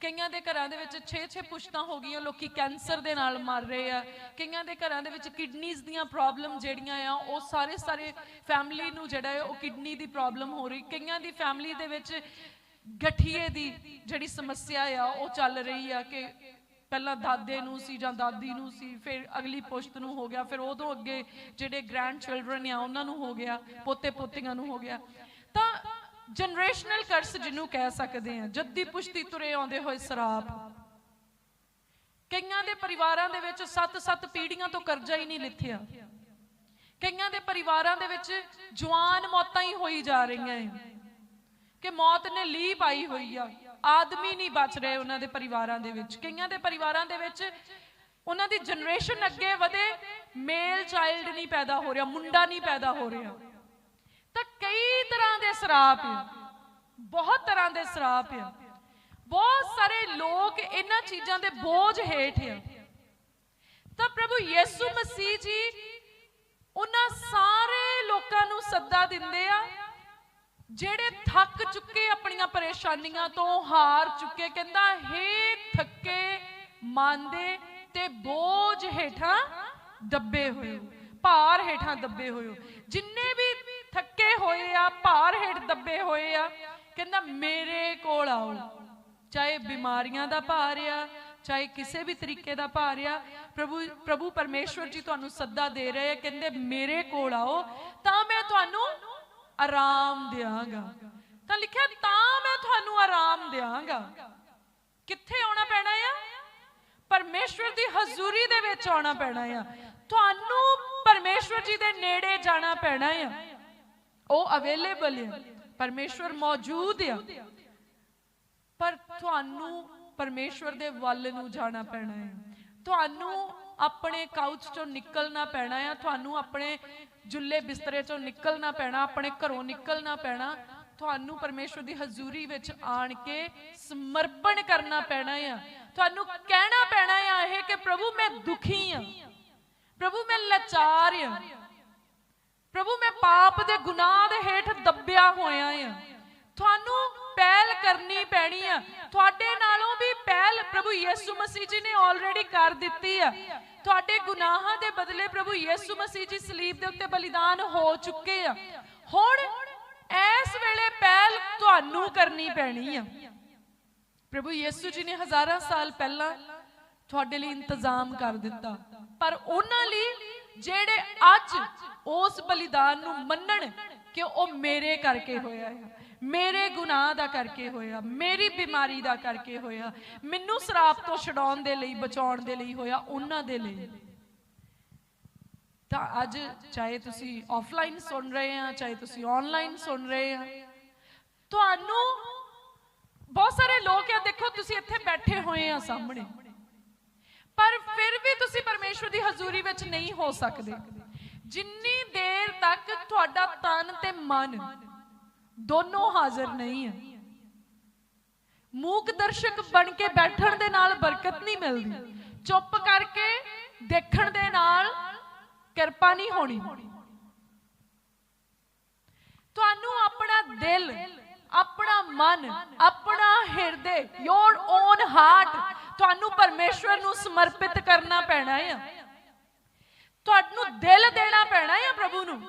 ਕਈਆਂ ਦੇ ਘਰਾਂ ਦੇ ਵਿੱਚ 6-6 ਪੁਸ਼ਤਾਂ ਹੋ ਗਈਆਂ, ਲੋਕੀ ਕੈਂਸਰ ਦੇ ਨਾਲ ਮਰ ਰਹੇ ਆ। ਕਈਆਂ ਦੇ ਘਰਾਂ ਦੇ ਵਿੱਚ ਕਿਡਨੀਜ਼ ਦੀਆਂ ਪ੍ਰੋਬਲਮ ਜਿਹੜੀਆਂ ਆ, ਉਹ ਸਾਰੇ ਸਾਰੇ ਫੈਮਿਲੀ ਨੂੰ ਜਿਹੜਾ ਹੈ, ਉਹ ਕਿਡਨੀ ਦੀ ਪ੍ਰੋਬਲਮ ਹੋ ਰਹੀ। ਕਈਆਂ ਦੀ ਫੈਮਿਲੀ ਦੇ ਵਿੱਚ ਗਠੀਏ ਦੀ ਜਿਹੜੀ ਸਮੱਸਿਆ ਆ, ਉਹ ਚੱਲ ਰਹੀ ਆ ਕਿ ਪਹਿਲਾਂ ਦਾਦੇ ਨੂੰ ਸੀ ਜਾਂ ਦਾਦੀ ਨੂੰ ਸੀ, ਫਿਰ ਅਗਲੀ ਪੁਸ਼ਤ ਨੂੰ ਹੋ ਗਿਆ, ਫਿਰ ਉਦੋਂ ਅੱਗੇ ਜਿਹੜੇ ਗ੍ਰੈਂਡ ਚਿਲड्रन ਆ, ਉਹਨਾਂ ਨੂੰ ਹੋ ਗਿਆ, ਪੋਤੇ ਪੋਤੀਆਂ ਨੂੰ ਹੋ ਗਿਆ। ਤਾਂ ਜਨਰੇਸ਼ਨਲ ਕਰਸ ਜਿਹਨੂੰ ਕਹਿ ਸਕਦੇ ਆ, ਜੱਦੀ ਪੁਸ਼ਤੀ ਤੁਰੇ ਆਉਂਦੇ ਹੋਏ ਸਰਾਪ। ਕਈਆਂ ਦੇ ਪਰਿਵਾਰਾਂ ਦੇ ਵਿੱਚ 7-7 ਪੀੜ੍ਹੀਆਂ ਤੋਂ ਕਰਜ਼ਾ ਹੀ ਨਹੀਂ ਲਿੱਥਿਆ। ਕਈਆਂ ਦੇ ਪਰਿਵਾਰਾਂ ਦੇ ਵਿੱਚ ਜਵਾਨ ਮੌਤਾਂ ਹੀ ਹੋਈ ਜਾ ਰਹੀਆਂ ਐ ਕਿ ਮੌਤ ਨੇ ਲੀ ਪਾਈ ਹੋਈ ਆ। ਆਦਮੀ ਨਹੀਂ ਬਚ ਰਹੇ ਉਹਨਾਂ ਦੇ ਪਰਿਵਾਰਾਂ ਦੇ ਵਿੱਚ। ਕਈਆਂ ਦੇ ਪਰਿਵਾਰਾਂ ਦੇ ਵਿੱਚ ਉਹਨਾਂ ਦੀ ਜਨਰੇਸ਼ਨ ਅੱਗੇ ਵਧੇ ਮੇਲ ਚਾਈਲਡ ਨਹੀਂ ਪੈਦਾ ਹੋ ਰਿਹਾ, ਮੁੰਡਾ ਨਹੀਂ ਪੈਦਾ ਹੋ ਰਿਹਾ। ਤਾਂ ਕਈ ਤਰ੍ਹਾਂ ਦੇ ਸਰਾਪ ਬਹੁਤ ਤਰ੍ਹਾਂ ਦੇ ਸਰਾਪ ਆ। ਬਹੁਤ ਸਾਰੇ ਲੋਕ ਇਹਨਾਂ ਚੀਜ਼ਾਂ ਦੇ ਬੋਝ ਹੇਠ ਆ। ਤਾਂ ਪ੍ਰਭੂ ਯਿਸੂ ਮਸੀਹ ਜੀ, ਉਹਨਾਂ ਸਾਰੇ ਲੋਕਾਂ ਨੂੰ ਸੱਦਾ ਦਿੰਦੇ ਆ ਜਿਹੜੇ ਥੱਕ ਚੁੱਕੇ ਆਪਣੀਆਂ ਪਰੇਸ਼ਾਨੀਆਂ ਤੋਂ ਹਾਰ ਚੁੱਕੇ, ਕਹਿੰਦਾ, ਹੇ ਥੱਕੇ ਮੰਦੇ ਤੇ ਬੋਝ ਹੇਠਾਂ ਦੱਬੇ ਹੋਏ ਭਾਰ ਹੇਠਾਂ ਦੱਬੇ ਹੋਏ ਜਿੰਨੇ ਵੀ ਥੱਕੇ ਹੋਏ ਆ, ਭਾਰ ਹੇਠ ਦੱਬੇ ਹੋਏ ਆ, ਕਹਿੰਦਾ, ਮੇਰੇ ਕੋਲ ਆਓ। ਚਾਹੇ ਬਿਮਾਰੀਆਂ ਦਾ ਭਾਰ ਆ, ਚਾਹੇ ਕਿਸੇ ਵੀ ਤਰੀਕੇ ਦਾ ਭਾਰ ਆ, ਪ੍ਰਭੂ ਪ੍ਰਭੂ ਪਰਮੇਸ਼ਵਰ ਜੀ ਤੁਹਾਨੂੰ ਸੱਦਾ ਦੇ ਰਹੇ ਆ, ਕਹਿੰਦੇ, ਮੇਰੇ ਕੋਲ ਆਓ, ਤਾਂ ਮੈਂ ਤੁਹਾਨੂੰ ਆਰਾਮ ਦਿਆਂਗਾ। ਤਾਂ ਲਿਖਿਆ, ਤਾਂ ਮੈਂ ਤੁਹਾਨੂੰ ਆਰਾਮ ਦਿਆਂਗਾ। ਕਿੱਥੇ ਆਉਣਾ ਪੈਣਾ ਆ? ਪਰਮੇਸ਼ਵਰ ਦੀ ਹਜ਼ੂਰੀ ਦੇ ਵਿੱਚ ਆਉਣਾ ਪੈਣਾ ਆ। ਤੁਹਾਨੂੰ ਪਰਮੇਸ਼ਵਰ ਜੀ ਦੇ ਨੇੜੇ ਜਾਣਾ ਪੈਣਾ ਆ। ਉਹ ਅਵੇਲੇਬਲ ਆ। ਪਰਮੇਸ਼ਵਰ ਮੌਜੂਦ ਆ। ਪਰ ਤੁਹਾਨੂੰ ਪਰਮੇਸ਼ਵਰ ਦੇ ਵੱਲ ਨੂੰ ਜਾਣਾ ਪੈਣਾ ਹੈ ਤੁਹਾਨੂੰ ਆਪਣੇ ਕਾਊਚ ਚੋਂ ਨਿਕਲਣਾ ਪੈਣਾ ਹੈ ਤੁਹਾਨੂੰ ਆਪਣੇ ਜੁੱਲੇ ਬਿਸਤਰੇ ਚੋਂ ਨਿਕਲਣਾ ਪੈਣਾ, ਆਪਣੇ ਘਰੋਂ ਨਿਕਲਣਾ ਪੈਣਾ, ਤੁਹਾਨੂੰ ਪਰਮੇਸ਼ਵਰ ਦੀ ਹਜ਼ੂਰੀ ਵਿੱਚ ਆਣ ਕੇ ਸਮਰਪਣ ਕਰਨਾ ਪੈਣਾ ਆ। ਤੁਹਾਨੂੰ ਕਹਿਣਾ ਪੈਣਾ ਆ ਇਹ ਕਿ ਪ੍ਰਭੂ ਮੈਂ ਦੁਖੀ ਹਾਂ ਪ੍ਰਭੂ ਮੈਂ ਲਾਚਾਰ ਹਾਂ ਪ੍ਰਭੂ ਮੈਂ ਪਾਪ ਦੇ ਗੁਨਾਹ ਦੇ ਹੇਠ ਦੱਬਿਆ ਹੋਇਆ ਆ। ਤੁਹਾਨੂੰ ਪਹਿਲ ਕਰਨੀ ਪੈਣੀ ਆ। ਤੁਹਾਡੇ ਨਾਲੋਂ ਵੀ ਪਹਿਲ ਪ੍ਰਭੂ ਯਿਸੂ ਮਸੀਹ ਜੀ ਨੇ ਆਲਰੇਡੀ ਕਰ ਦਿੱਤੀ ਆ। ਤੁਹਾਡੇ ਗੁਨਾਹਾਂ ਦੇ ਬਦਲੇ ਪ੍ਰਭੂ ਯਿਸੂ ਮਸੀਹ ਜੀ ਸਲੀਬ ਦੇ ਉੱਤੇ ਬਲੀਦਾਨ ਹੋ ਚੁੱਕੇ ਆ। ਹੁਣ ਇਸ ਵੇਲੇ ਪਹਿਲ ਤੁਹਾਨੂੰ ਕਰਨੀ ਪੈਣੀ ਆ। ਪ੍ਰਭੂ ਯਿਸੂ ਜੀ ਨੇ ਹਜ਼ਾਰਾਂ ਸਾਲ ਪਹਿਲਾਂ ਤੁਹਾਡੇ ਲਈ ਇੰਤਜ਼ਾਮ ਕਰ ਦਿੱਤਾ। ਪਰ ਉਹਨਾਂ ਲਈ ਜਿਹੜੇ ਅੱਜ ਉਸ ਬਲੀਦਾਨ ਨੂੰ ਮੰਨਣ ਕਿ ਉਹ ਮੇਰੇ ਕਰਕੇ ਹੋਇਆ ਹੈ। ਮੇਰੇ ਗੁਨਾਹ ਦਾ ਕਰਕੇ ਹੋਇਆ, ਮੇਰੀ ਬਿਮਾਰੀ ਦਾ ਕਰਕੇ ਹੋਇਆ, ਮੈਨੂੰ ਸਰਾਪ ਤੋਂ ਛਡਾਉਣ ਦੇ ਲਈ, ਬਚਾਉਣ ਦੇ ਲਈ ਹੋਇਆ, ਉਹਨਾਂ ਦੇ ਲਈ। ਤਾਂ ਅੱਜ ਚਾਹੇ ਤੁਸੀਂ ਆਫਲਾਈਨ ਸੁਣ ਰਹੇ ਆ, ਚਾਹੇ ਤੁਸੀਂ ਆਨਲਾਈਨ ਸੁਣ ਰਹੇ ਆ, ਤੁਹਾਨੂੰ ਬਹੁਤ ਸਾਰੇ ਲੋਕ ਆ, ਦੇਖੋ ਤੁਸੀਂ ਇੱਥੇ ਬੈਠੇ ਹੋਏ ਆ ਸਾਹਮਣੇ। ਪਰ ਫਿਰ ਵੀ ਤੁਸੀਂ ਪਰਮੇਸ਼ਵਰ ਦੀ ਹਜ਼ੂਰੀ ਵਿੱਚ ਨਹੀਂ ਹੋ ਸਕਦੇ। ਜਿੰਨੀ ਦੇਰ ਤੱਕ ਤੁਹਾਡਾ ਤਨ ਤੇ ਮਨ ਦੋਨੋਂ ਹਾਜ਼ਰ ਨਹੀਂ ਹੈ ਮੂਕ ਦਰਸ਼ਕ ਬਣ ਕੇ ਬੈਠਣ ਦੇ ਨਾਲ ਬਰਕਤ ਨਹੀਂ ਮਿਲਦੀ। ਚੁੱਪ ਕਰਕੇ ਦੇਖਣ ਦੇ ਨਾਲ ਕਿਰਪਾ ਨਹੀਂ ਹੋਣੀ। ਤੁਹਾਨੂੰ ਆਪਣਾ ਦਿਲ, ਆਪਣਾ ਮਨ, ਆਪਣਾ ਹਿਰਦੇ ਯੋਰ ਓਨ ਹਾਰਟ ਤੁਹਾਨੂੰ ਪਰਮੇਸ਼ਵਰ ਨੂੰ ਸਮਰਪਿਤ ਕਰਨਾ ਪੈਣਾ ਹੈ ਤੁਹਾਨੂੰ ਦਿਲ ਦੇਣਾ ਪੈਣਾ ਹੈ ਪ੍ਰਭੂ ਨੂੰ।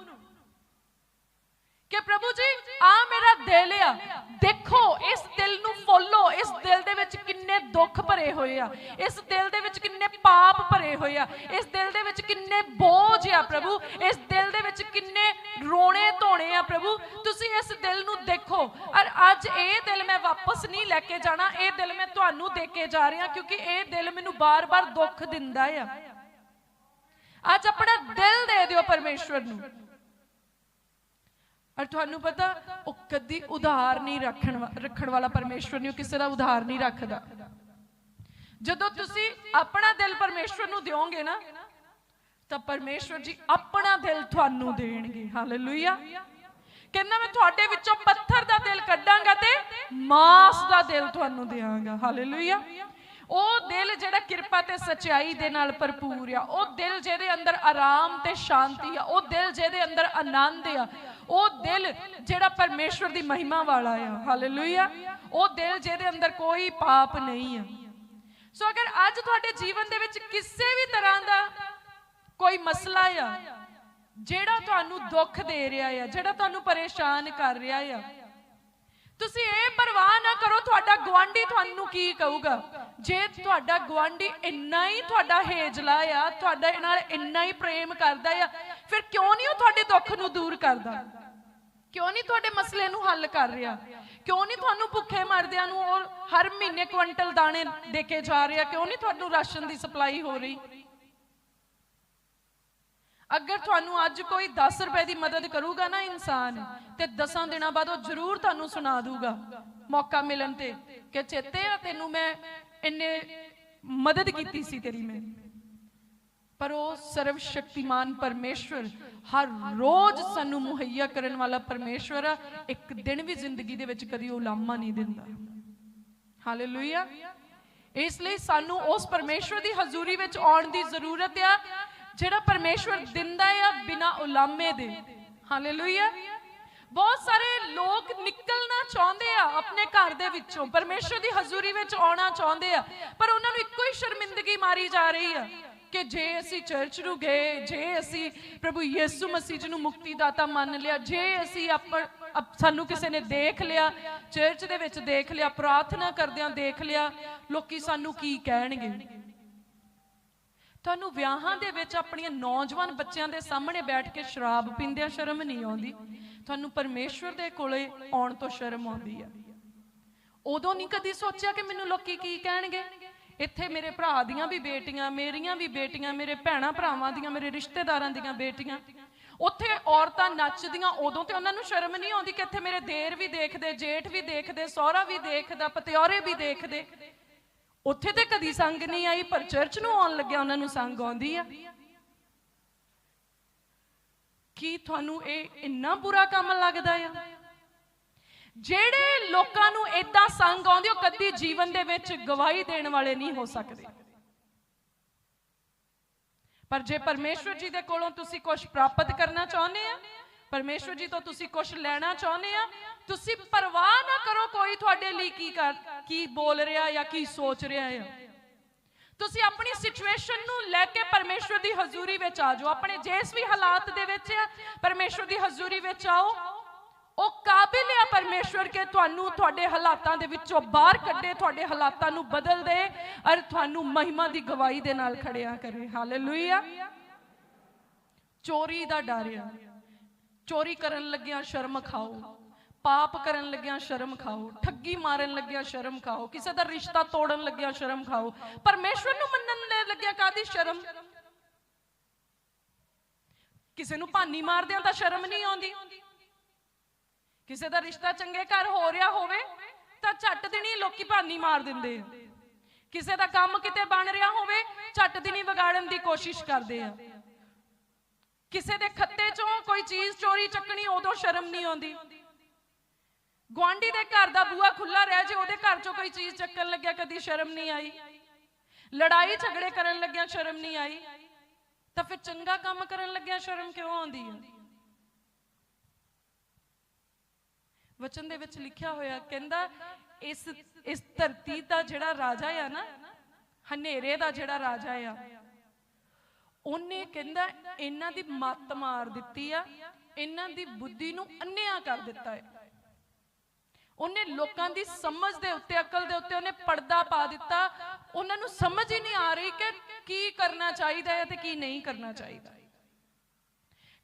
ਕਿ ਪ੍ਰਭੂ ਜੀ, ਆ ਮੇਰਾ ਦਿਲ ਆ। ਦੇਖੋ, ਇਸ ਦਿਲ ਨੂੰ ਫੋਲੋ, ਇਸ ਦਿਲ ਦੇ ਵਿੱਚ ਕਿੰਨੇ ਦੁੱਖ ਭਰੇ ਹੋਏ ਆ। ਇਸ ਦਿਲ ਦੇ ਵਿੱਚ ਕਿੰਨੇ ਪਾਪ ਭਰੇ ਹੋਏ ਆ। ਇਸ ਦਿਲ ਦੇ ਵਿੱਚ ਕਿੰਨੇ ਬੋਝ ਆ ਪ੍ਰਭੂ। ਇਸ ਦਿਲ ਦੇ ਵਿੱਚ ਕਿੰਨੇ ਰੋਣੇ ਧੋਣੇ ਆ ਪ੍ਰਭੂ। ਤੁਸੀਂ ਇਸ ਦਿਲ ਨੂੰ ਦੇਖੋ। ਔਰ ਅੱਜ ਇਹ ਦਿਲ ਮੈਂ ਵਾਪਸ ਨਹੀਂ ਲੈ ਕੇ ਜਾਣਾ। ਇਹ ਦਿਲ ਮੈਂ ਤੁਹਾਨੂੰ ਦੇ ਕੇ ਜਾ ਰਿਹਾ, ਕਿਉਂਕਿ ਇਹ ਦਿਲ ਮੈਨੂੰ ਬਾਰ-ਬਾਰ ਦੁੱਖ ਦਿੰਦਾ ਆ। ਅੱਜ ਆਪਣਾ ਦਿਲ ਦੇ ਦਿਓ ਪਰਮੇਸ਼ਵਰ ਨੂੰ। ਔਰ ਤੁਹਾਨੂੰ ਪਤਾ, ਉਹ ਕਦੀ ਉਧਾਰ ਨਹੀਂ ਰੱਖਣ ਰੱਖਣ ਵਾਲਾ ਪਰਮੇਸ਼ਵਰ ਨਹੀਂ, ਉਹ ਕਿਸੇ ਦਾ ਉਧਾਰ ਨਹੀਂ ਰੱਖਦਾ। ਜਦੋਂ ਤੁਸੀਂ ਆਪਣਾ ਦਿਲ ਪਰਮੇਸ਼ਵਰ ਨੂੰ ਦਿਓਗੇ ਨਾ, ਤਾਂ ਪਰਮੇਸ਼ਵਰ ਜੀ ਆਪਣਾ ਦਿਲ ਤੁਹਾਨੂੰ ਦੇਣਗੇ। ਹਾਲੇਲੂਇਆ ਕਹਿੰਦਾ, ਮੈਂ ਤੁਹਾਡੇ ਵਿੱਚੋਂ ਪੱਥਰ ਦਾ ਦਿਲ ਕੱਢਾਂਗਾ ਤੇ ਮਾਸ ਦਾ ਦਿਲ ਤੁਹਾਨੂੰ ਦੇਵਾਂਗਾ ਹਾਲੇਲੂਇਆ ਉਹ ਦਿਲ ਜਿਹੜਾ ਕਿਰਪਾ ਤੇ ਸਚਾਈ ਦੇ ਨਾਲ ਭਰਪੂਰ ਆ, ਉਹ ਦਿਲ ਜਿਹਦੇ ਅੰਦਰ ਆਰਾਮ ਤੇ ਸ਼ਾਂਤੀ ਆ, ਉਹ ਦਿਲ ਜਿਹਦੇ ਅੰਦਰ ਆਨੰਦ ਆ ਉਹ ਦਿਲ ਜਿਹੜਾ ਪਰਮੇਸ਼ਵਰ ਦੀ ਮਹਿਮਾ ਵਾਲਾ ਆ। ਹਾਲੇਲੂਇਆ ਉਹ ਦਿਲ ਜਿਹਦੇ ਅੰਦਰ ਕੋਈ ਪਾਪ ਨਹੀਂ ਆ। ਸੋ ਅਗਰ ਅੱਜ ਤੁਹਾਡੇ ਜੀਵਨ ਦੇ ਵਿੱਚ ਕਿਸੇ ਵੀ ਤਰ੍ਹਾਂ ਦਾ ਕੋਈ ਮਸਲਾ ਆ, ਜਿਹੜਾ ਤੁਹਾਨੂੰ ਦੁੱਖ ਦੇ ਰਿਹਾ ਆ, ਜਿਹੜਾ ਤੁਹਾਨੂੰ ਪਰੇਸ਼ਾਨ ਕਰ ਰਿਹਾ ਆ ਤੁਸੀਂ ਇਹ ਪਰਵਾਹ ਨਾ ਕਰੋ, ਤੁਹਾਡਾ ਗਵਾਂਢੀ ਤੁਹਾਨੂੰ ਕੀ ਕਹੂਗਾ? ਜੇ ਤੁਹਾਡਾ ਗਵਾਂਢੀ ਇੰਨਾ ਹੀ ਤੁਹਾਡਾ ਹੇਜਲਾ ਆ, ਤੁਹਾਡੇ ਨਾਲ ਇੰਨਾ ਹੀ ਪ੍ਰੇਮ ਕਰਦਾ ਆ, ਫਿਰ ਕਿਉਂ ਨਹੀਂ ਉਹ ਤੁਹਾਡੇ ਦੁੱਖ ਨੂੰ ਦੂਰ ਕਰਦਾ? ਕਿਉਂ ਨਹੀਂ ਤੁਹਾਡੇ ਮਸਲੇ ਨੂੰ ਹੱਲ ਕਰ ਰਿਹਾ? ਕਿਉਂ ਨਹੀਂ ਤੁਹਾਨੂੰ ਭੁੱਖੇ ਮਰਦਿਆਂ ਨੂੰ ਉਹ ਹਰ ਮਹੀਨੇ ਕੁਇੰਟਲ ਦਾਣੇ ਦੇ ਕੇ ਜਾ ਰਿਹਾ? ਕਿਉਂ ਨਹੀਂ ਤੁਹਾਨੂੰ ਰਾਸ਼ਨ ਦੀ ਸਪਲਾਈ ਹੋ ਰਹੀ? ਅਗਰ ਤੁਹਾਨੂੰ ਅੱਜ ਕੋਈ 10 ਰੁਪਏ ਦੀ ਮਦਦ ਕਰੂਗਾ ਨਾ ਇਨਸਾਨ, ਤੇ 10 ਦਿਨਾਂ ਬਾਅਦ ਉਹ ਜ਼ਰੂਰ ਤੁਹਾਨੂੰ ਸੁਣਾ ਦੂਗਾ। ਮੌਕਾ ਮਿਲਣ ਤੇ ਕਿ ਚੇਤੇ ਆ ਤੈਨੂੰ ਮੈਂ ਇੰਨੇ ਮਦਦ ਕੀਤੀ ਸੀ ਤੇਰੀ ਮੈਂ। ਪਰ ਉਹ ਸਰਵ ਸ਼ਕਤੀਮਾਨ ਪਰਮੇਸ਼ਵਰ ਹਰ ਰੋਜ਼ ਸਾਨੂੰ ਮੁਹੱਈਆ ਕਰਨ ਵਾਲਾ ਪਰਮੇਸ਼ਵਰ ਆ, ਇੱਕ ਦਿਨ ਵੀ ਜ਼ਿੰਦਗੀ ਦੇ ਵਿੱਚ ਕਦੀ ਉਹ ਲਾਮਾ ਨਹੀਂ ਦਿੰਦਾ। ਹਾਲੇਲੂਇਆ ਇਸ ਲਈ ਸਾਨੂੰ ਉਸ ਪਰਮੇਸ਼ਵਰ ਦੀ ਹਜ਼ੂਰੀ ਵਿੱਚ ਆਉਣ ਦੀ ਜ਼ਰੂਰਤ ਆ ਜਿਹੜਾ ਪਰਮੇਸ਼ਵਰ ਦਿੰਦਾ ਆ ਬਿਨਾ ਉਲਾਮੇ ਦੇ। ਹਾਲੇਲੂਇਆ ਬਹੁਤ ਸਾਰੇ ਲੋਕ ਨਿਕਲਣਾ ਚਾਹੁੰਦੇ ਆ ਆਪਣੇ ਘਰ ਦੇ ਵਿੱਚੋਂ ਪਰਮੇਸ਼ਰ ਦੀ ਹਜ਼ੂਰੀ ਵਿੱਚ ਆਉਣਾ ਚਾਹੁੰਦੇ ਆ, ਪਰ ਉਹਨਾਂ ਨੂੰ ਇੱਕੋ ਹੀ ਸ਼ਰਮਿੰਦਗੀ ਮਾਰੀ ਜਾ ਰਹੀ ਆ ਕਿ ਜੇ ਅਸੀਂ ਚਰਚ ਨੂੰ ਗਏ, ਜੇ ਅਸੀਂ ਪ੍ਰਭੂ ਯਿਸੂ ਮਸੀਹ ਜੀ ਨੂੰ ਮੁਕਤੀਦਾਤਾ ਮੰਨ ਲਿਆ, ਜੇ ਅਸੀਂ ਆਪਣ ਸਾਨੂੰ ਕਿਸੇ ਨੇ ਦੇਖ ਲਿਆ, ਚਰਚ ਦੇ ਵਿੱਚ ਦੇਖ ਲਿਆ, ਪ੍ਰਾਰਥਨਾ ਕਰਦਿਆਂ ਦੇਖ ਲਿਆ, ਲੋਕੀ ਸਾਨੂੰ ਕੀ ਕਹਿਣਗੇ? ਤੁਹਾਨੂੰ ਵਿਆਹਾਂ ਦੇ ਵਿੱਚ ਆਪਣੀਆਂ ਨੌਜਵਾਨ ਬੱਚਿਆਂ ਦੇ ਸਾਹਮਣੇ ਬੈਠ ਕੇ ਸ਼ਰਾਬ ਪੀਂਦਿਆਂ ਸ਼ਰਮ ਨਹੀਂ ਆਉਂਦੀ। ਤੁਹਾਨੂੰ ਪਰਮੇਸ਼ਵਰ ਦੇ ਕੋਲੇ ਆਉਣ ਤੋਂ ਸ਼ਰਮ ਆਉਂਦੀ ਆ। ਉਦੋਂ ਨਹੀਂ ਕਦੀ ਸੋਚਿਆ ਕਿ ਮੈਨੂੰ ਲੋਕੀ ਕੀ ਕਹਿਣਗੇ? ਇੱਥੇ ਮੇਰੇ ਭਰਾ ਦੀਆਂ ਵੀ ਬੇਟੀਆਂ, ਮੇਰੀਆਂ ਵੀ ਬੇਟੀਆਂ, ਮੇਰੇ ਭੈਣਾ ਭਰਾਵਾਂ ਦੀਆਂ, ਮੇਰੇ ਰਿਸ਼ਤੇਦਾਰਾਂ ਦੀਆਂ ਬੇਟੀਆਂ। ਉੱਥੇ ਔਰਤਾਂ ਨੱਚਦੀਆਂ, ਉਦੋਂ ਤੇ ਉਹਨਾਂ ਨੂੰ ਸ਼ਰਮ ਨਹੀਂ ਆਉਂਦੀ ਕਿ ਇੱਥੇ ਮੇਰੇ ਦੇਰ ਵੀ ਦੇਖਦੇ, ਜੇਠ ਵੀ ਦੇਖਦੇ, ਸਹੁਰਾ ਵੀ ਦੇਖਦਾ, ਪਤਿਆਰੇ ਵੀ ਦੇਖਦੇ। ਉੱਥੇ ਤੇ ਕਦੀ ਸੰਗ ਨਹੀਂ ਆਈ, ਪਰ ਚਰਚ ਨੂੰ ਆਉਣ ਲੱਗਿਆ ਉਹਨਾਂ ਨੂੰ ਸੰਗ ਆਉਂਦੀ ਆ। ਕੀ ਤੁਹਾਨੂੰ ਇਹ ਇੰਨਾ ਬੁਰਾ ਕੰਮ ਲੱਗਦਾ ਆ? ਜਿਹੜੇ ਲੋਕਾਂ ਨੂੰ ਇਦਾਂ ਸੰਗ ਆਉਂਦੀ, ਉਹ ਕਦੀ ਜੀਵਨ ਦੇ ਵਿੱਚ ਗਵਾਹੀ ਦੇਣ ਵਾਲੇ ਨਹੀਂ ਹੋ ਸਕਦੇ। ਪਰ ਜੇ ਪਰਮੇਸ਼ਵਰ ਜੀ ਦੇ ਕੋਲੋਂ ਤੁਸੀਂ ਕੁਝ ਪ੍ਰਾਪਤ ਕਰਨਾ ਚਾਹੁੰਦੇ ਆ ਪਰਮੇਸ਼ਵਰ ਜੀ ਤੋਂ ਤੁਸੀਂ ਕੁਝ ਲੈਣਾ ਚਾਹੁੰਦੇ ਆ? ਤੁਸੀਂ ਪਰਵਾਹ ਨਾ ਕਰੋ ਕੋਈ ਤੁਹਾਡੇ ਲਈ ਕੀ ਕਰ ਕੀ ਬੋਲ ਰਿਹਾ ਜਾਂ ਕੀ ਸੋਚ ਰਿਹਾ ਆ। ਤੁਸੀਂ ਆਪਣੀ ਸਿਚੁਏਸ਼ਨ ਨੂੰ ਲੈ ਕੇ ਪਰਮੇਸ਼ਵਰ ਦੀ ਹਜ਼ੂਰੀ ਵਿੱਚ ਆ ਜਾਓ। ਆਪਣੇ ਜਿਸ ਵੀ ਹਾਲਾਤ ਦੇ ਵਿੱਚ ਪਰਮੇਸ਼ਵਰ ਦੀ ਹਜ਼ੂਰੀ ਵਿੱਚ ਆਓ। ਉਹ ਕਾਬਿਲ ਆ ਪਰਮੇਸ਼ਵਰ ਕੇ ਤੁਹਾਨੂੰ ਤੁਹਾਡੇ ਹਾਲਾਤਾਂ ਦੇ ਵਿੱਚੋਂ ਬਾਹਰ ਕੱਢੇ, ਤੁਹਾਡੇ ਹਾਲਾਤਾਂ ਨੂੰ ਬਦਲ ਦੇ ਅਰ ਤੁਹਾਨੂੰ ਮਹਿਮਾ ਦੀ ਗਵਾਹੀ ਦੇ ਨਾਲ ਖੜਿਆ ਕਰੇ। ਹਾਲੇਲੂਇਆ ਚੋਰੀ ਦਾ ਡਰ ਆ। ਚੋਰੀ ਕਰਨ ਲੱਗਿਆਂ ਸ਼ਰਮ ਖਾਓ, ਪਾਪ ਕਰਨ ਲੱਗਿਆਂ ਸ਼ਰਮ ਖਾਓ, ਠੱਗੀ ਮਾਰਨ ਲੱਗਿਆਂ ਸ਼ਰਮ ਖਾਓ, ਕਿਸੇ ਦਾ ਰਿਸ਼ਤਾ ਤੋੜਨ ਲੱਗਿਆਂ ਸ਼ਰਮ ਖਾਓ, ਪਰਮੇਸ਼ਵਰ ਨੂੰ ਮੰਨਣ ਲੱਗਿਆਂ ਕਾਦੀ ਸ਼ਰਮ? ਕਿਸੇ ਨੂੰ ਭਾਨੀ ਮਾਰਦਿਆਂ ਤਾਂ ਸ਼ਰਮ ਨਹੀਂ ਆਉਂਦੀ। ਕਿਸੇ ਦਾ ਰਿਸ਼ਤਾ ਚੰਗੇ ਘਰ ਹੋ ਰਿਹਾ ਹੋਵੇ ਤਾਂ ਝੱਟ ਦਿਨੀ ਲੋਕੀ ਭਾਨੀ ਮਾਰ ਦਿੰਦੇ। ਆ ਕਿਸੇ ਦਾ ਕੰਮ ਕਿਤੇ ਬਣ ਰਿਹਾ ਹੋਵੇ, ਝੱਟ ਦਿਨੀ ਵਿਗਾੜਨ ਦੀ ਕੋਸ਼ਿਸ਼ ਕਰਦੇ ਆ। ਕਿਸੇ ਦੇ ਖੱਤੇ ਚੋਂ ਕੋਈ ਚੀਜ਼ ਚੋਰੀ ਚੱਕਣੀ, ਉਦੋਂ ਸ਼ਰਮ ਨਹੀਂ ਆਉਂਦੀ। ਗੁਆਂਢੀ ਦੇ ਘਰ ਦਾ ਬੂਆ ਖੁੱਲਾ ਰਹਿ ਜੇ ਉਹਦੇ ਘਰ ਚੋਂ ਕੋਈ ਚੀਜ਼ ਚੱਕਣ ਲੱਗਿਆ, ਕਦੀ ਸ਼ਰਮ ਨਹੀਂ ਆਈ। ਲੜਾਈ ਝਗੜੇ ਕਰਨ ਲੱਗਿਆ ਸ਼ਰਮ ਨਹੀਂ ਆਈ। ਤਾਂ ਫਿਰ ਚੰਗਾ ਕੰਮ ਕਰਨ ਲੱਗਿਆ ਸ਼ਰਮ ਕਿਉਂ ਆਉਂਦੀ ਹੈ ਵਚਨ ਦੇ ਵਿੱਚ ਲਿਖਿਆ ਹੋਇਆ, ਕਹਿੰਦਾ, ਇਸ ਇਸ ਧਰਤੀ ਦਾ ਜਿਹੜਾ ਰਾਜਾ ਆ ਨਾ, ਹਨੇਰੇ ਦਾ ਜਿਹੜਾ ਰਾਜਾ ਆ ਉਹਨੇ ਕਹਿੰਦਾ, ਇਹਨਾਂ ਦੀ ਮੱਤ ਮਾਰ ਦਿੱਤੀ ਆ, ਇਹਨਾਂ ਦੀ ਬੁੱਧੀ ਨੂੰ ਅੰਨਿਆ ਕਰ ਦਿੱਤਾ ਹੈ ਉਹਨੇ ਲੋਕਾਂ ਦੀ ਸਮਝ ਦੇ ਉੱਤੇ, ਅਕਲ ਦੇ ਉੱਤੇ ਉਹਨੇ ਪਰਦਾ ਪਾ ਦਿੱਤਾ। ਉਹਨਾਂ ਨੂੰ ਸਮਝ ਹੀ ਨਹੀਂ ਆ ਰਹੀ ਕਿ ਕੀ ਕਰਨਾ ਚਾਹੀਦਾ ਹੈ ਤੇ ਕੀ ਨਹੀਂ ਕਰਨਾ ਚਾਹੀਦਾ।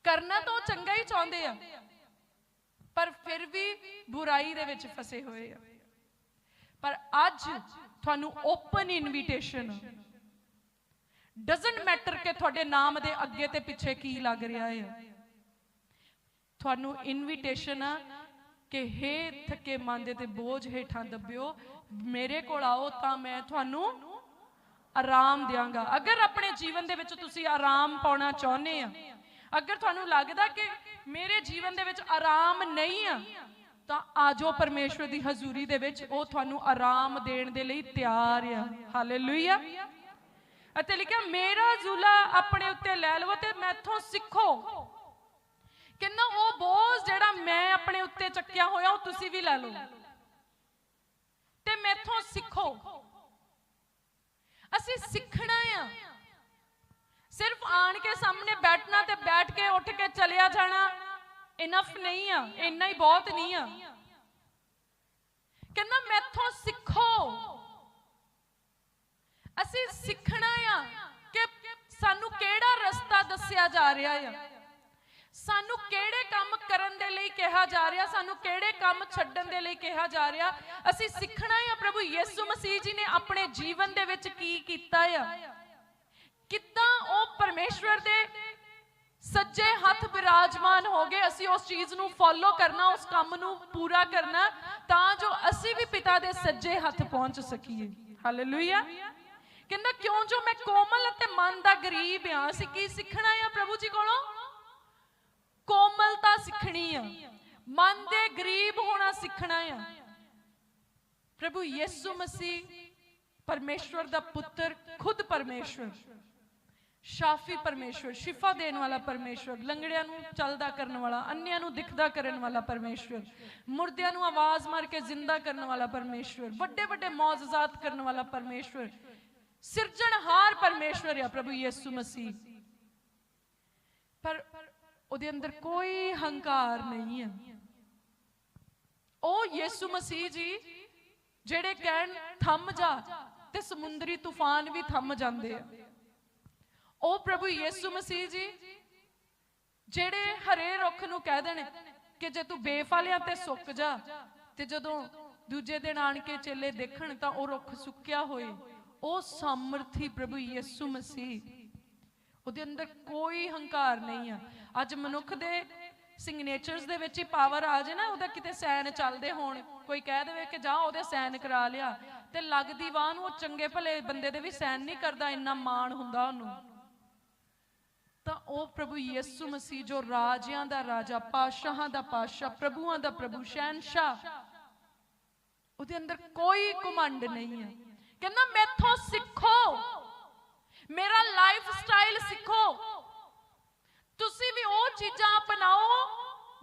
ਕਰਨਾ ਤਾਂ ਉਹ ਚੰਗਾ ਹੀ ਚਾਹੁੰਦੇ ਆ, ਪਰ ਫਿਰ ਵੀ ਬੁਰਾਈ ਦੇ ਵਿੱਚ ਫਸੇ ਹੋਏ ਆ। ਪਰ ਅੱਜ ਤੁਹਾਨੂੰ ਓਪਨ ਇਨਵੀਟੇਸ਼ਨ ਡਸਨਟ ਮੈਟਰ ਕਿ ਤੁਹਾਡੇ ਨਾਮ ਦੇ ਅੱਗੇ ਤੇ ਪਿੱਛੇ ਕੀ ਲੱਗ ਰਿਹਾ ਹੈ ਤੁਹਾਨੂੰ ਇਨਵੀਟੇਸ਼ਨ ਆ ਕਿ ਹੇ ਥੱਕੇ ਮਨ ਦੇ ਤੇ ਬੋਝ ਹੇਠਾਂ ਦੱਬਿਓ ਮੇਰੇ ਕੋਲ ਆਓ ਤਾਂ ਮੈਂ ਤੁਹਾਨੂੰ ਆਰਾਮ ਦਿਆਂਗਾ ਅਗਰ ਆਪਣੇ ਜੀਵਨ ਦੇ ਵਿੱਚ ਤੁਸੀਂ ਆਰਾਮ ਪਾਉਣਾ ਚਾਹੁੰਦੇ ਆ ਅਗਰ ਤੁਹਾਨੂੰ ਲੱਗਦਾ ਕਿ ਮੇਰੇ ਜੀਵਨ ਦੇ ਵਿੱਚ ਆਰਾਮ ਨਹੀਂ ਆ ਤਾਂ ਆਜੋ ਪਰਮੇਸ਼ਵਰ ਦੀ ਹਜ਼ੂਰੀ ਦੇ ਵਿੱਚ ਉਹ ਤੁਹਾਨੂੰ ਆਰਾਮ ਦੇਣ ਦੇ ਲਈ ਤਿਆਰ ਆ ਹਾਲੇਲੂਇਆ ਅਤੇ ਲਿਖਿਆ, ਮੇਰਾ ਜ਼ੁਲਾ ਆਪਣੇ ਉੱਤੇ ਲੈ ਲਵੋ ਤੇ ਮੈਥੋਂ ਸਿੱਖੋ। ਕਹਿੰਦਾ, ਉਹ ਬੋਝ ਜਿਹੜਾ ਮੈਂ ਆਪਣੇ ਉੱਤੇ ਚੱਕਿਆ ਹੋਇਆ, ਉਹ ਤੁਸੀਂ ਵੀ ਲੈ ਲਓ ਤੇ ਮੈਥੋਂ ਸਿੱਖੋ। ਅਸੀਂ ਸਿੱਖਣਾ ਆ। ਸਿਰਫ ਆਣ ਕੇ ਸਾਹਮਣੇ ਬੈਠਣਾ ਤੇ ਬੈਠ ਕੇ ਉੱਠ ਕੇ ਚਲਿਆ ਜਾਣਾ ਇਨਫ ਨਹੀਂ ਆ, ਇੰਨਾ ਹੀ ਬਹੁਤ ਨਹੀਂ ਆ। ਕਹਿੰਦਾ, ਮੈਥੋਂ ਸਿੱਖੋ। ਅਸੀਂ ਸਿੱਖਣਾ ਆ ਕਿ ਸਾਨੂੰ ਕਿਹੜਾ ਰਸਤਾ ਦੱਸਿਆ ਜਾ ਰਿਹਾ ਆ। ਸਾਨੂੰ ਕਿਹੜੇ ਕੰਮ ਕਰਨ ਦੇ ਲਈ ਕਿਹਾ ਜਾ ਰਿਹਾ, ਸਾਨੂੰ ਕਿਹੜੇ ਕੰਮ ਛੱਡਣ ਦੇ ਲਈ ਕਿਹਾ ਜਾ ਰਿਹਾ। ਅਸੀਂ ਸਿੱਖਣਾ ਆ ਪ੍ਰਭੂ ਯਿਸੂ ਮਸੀਹ ਜੀ ਨੇ ਆਪਣੇ ਜੀਵਨ ਦੇ ਵਿੱਚ ਕੀ ਕੀਤਾ ਆ। ਕਿੱਦਾਂ ਉਹ ਪਰਮੇਸ਼ਵਰ ਦੇ ਸੱਜੇ ਹੱਥ ਬਿਰਾਜਮਾਨ ਹੋ ਗਏ, ਅਸੀਂ ਉਸ ਚੀਜ਼ ਨੂੰ ਫੋਲੋ ਕਰਨਾ, ਉਸ ਕੰਮ ਨੂੰ ਪੂਰਾ ਕਰਨਾ ਤਾਂ ਜੋ ਅਸੀਂ ਵੀ ਪਿਤਾ ਦੇ ਸੱਜੇ ਹੱਥ ਪਹੁੰਚ ਸਕੀਏ। ਹਾਲੇਲੂਇਆ ਕਹਿੰਦਾ, ਕਿਉਂ ਜੋ ਮੈਂ ਕੋਮਲ ਅਤੇ ਮਨ ਦਾ ਗਰੀਬ ਆ ਅਸੀਂ ਕੀ ਸਿੱਖਣਾ ਆ ਪ੍ਰਭੂ ਜੀ ਕੋਲੋਂ? ਕੋਮਲਤਾ ਸਿੱਖਣੀ ਆ। ਮਨ ਦੇ ਗਰੀਬ ਹੋਣਾ ਸਿੱਖਣਾ ਆ। ਪ੍ਰਭੂ ਯਿਸੂ ਮਸੀਹ ਪਰਮੇਸ਼ਵਰ ਦਾ ਪੁੱਤਰ, ਖੁਦ ਪਰਮੇਸ਼ਵਰ। ਸ਼ਾਫੀ ਪਰਮੇਸ਼ਵਰ, ਸ਼ਿਫਾ ਦੇਣ ਵਾਲਾ ਪਰਮੇਸ਼ਵਰ, ਲੰਗੜਿਆਂ ਨੂੰ ਚਲਦਾ ਕਰਨ ਵਾਲਾ, ਅੰਨਿਆਂ ਨੂੰ ਦਿਖਦਾ ਕਰਨ ਵਾਲਾ ਪਰਮੇਸ਼ਵਰ। ਮੁਰਦਿਆਂ ਨੂੰ ਆਵਾਜ਼ ਮਾਰ ਕੇ ਜ਼ਿੰਦਾ ਕਰਨ ਵਾਲਾ ਪਰਮੇਸ਼ਵਰ। ਵੱਡੇ ਵੱਡੇ ਮੌਜਜ਼ਾਤ ਕਰਨ ਵਾਲਾ ਪਰਮੇਸ਼ਵਰ। ਸਿਰਜਣਹਾਰ ਪਰਮੇਸ਼ਵਰ ਆ ਪ੍ਰਭੂ ਯਿਸੂ ਮਸੀਹ। ਪਰ ਉਹਦੇ ਅੰਦਰ ਕੋਈ ਹੰਕਾਰ ਨਹੀਂ ਹੈ ਉਹ ਯਿਸੂ ਮਸੀਹ ਜੀ, ਜਿਹੜੇ ਕਹਿਣ, ਥੰਮ ਜਾ, ਤੇ ਸਮੁੰਦਰੀ ਤੂਫਾਨ ਵੀ ਥੰਮ ਜਾਂਦੇ ਆ। ਉਹ ਪ੍ਰਭੂ ਯਿਸੂ ਮਸੀਹ ਜੀ, ਜਿਹੜੇ ਹਰੇ ਰੁੱਖ ਨੂੰ ਕਹਿ ਦੇਣ ਕਿ ਜੇ ਤੂੰ ਬੇਫਲਿਆਂ ਤੇ ਸੁੱਕ ਜਾ, ਤੇ ਜਦੋਂ ਦੂਜੇ ਦਿਨ ਆਣ ਕੇ ਚੇਲੇ ਦੇਖਣ ਤਾਂ ਉਹ ਰੁੱਖ ਸੁੱਕਿਆ ਹੋਏ। ਉਹ ਸਾਮਰਥੀ ਪ੍ਰਭੂ ਯਿਸੂ ਮਸੀਹ। ਉਹਦੇ ਅੰਦਰ ਕੋਈ ਹੰਕਾਰ ਨਹੀਂ ਆ। ਅੱਜ ਮਨੁੱਖ ਦੇ ਸਿਗਨੇਚਰਸ ਦੇ ਵਿੱਚ ਹੀ ਪਾਵਰ ਆ ਜੇ ਨਾ, ਉਹਦਾ ਕਿਤੇ ਸੈਨ ਚੱਲਦੇ ਹੋਣ। ਕੋਈ ਕਹਿ ਦੇਵੇ ਕਿ ਜਾ ਉਹਦੇ ਸੈਨ ਕਰਾ ਲਿਆ। ਤੇ ਲੱਗਦੀ ਵਾਹ ਨੂੰ ਉਹ ਚੰਗੇ ਭਲੇ ਬੰਦੇ ਦੇ ਵੀ ਸੈਨ ਨਹੀਂ ਕਰਦਾ, ਇੰਨਾ ਮਾਣ ਹੁੰਦਾ ਉਹਨੂੰ। ਤਾਂ ਉਹ ਪ੍ਰਭੂ ਯਿਸੂ ਮਸੀਹ, ਜੋ ਰਾਜਿਆਂ ਦਾ ਰਾਜਾ ਪਾਸ਼ਾਹਾਂ ਦਾ ਪਾਸ਼ਾ ਪ੍ਰਭੂਆਂ ਦਾ ਪ੍ਰਭੂ ਸ਼ਹਿਨशाह ਉਹਦੇ ਅੰਦਰ ਕੋਈ ਘਮੰਡ ਨਹੀਂ ਹੈ ਕਹਿੰਦਾ ਮੈਥੋਂ ਸਿੱਖੋ। ਮੇਰਾ ਲਾਈਫ ਸਟਾਈਲ ਸਿੱਖੋ। ਤੁਸੀਂ ਵੀ ਉਹ ਚੀਜ਼ਾਂ ਅਪਣਾਓ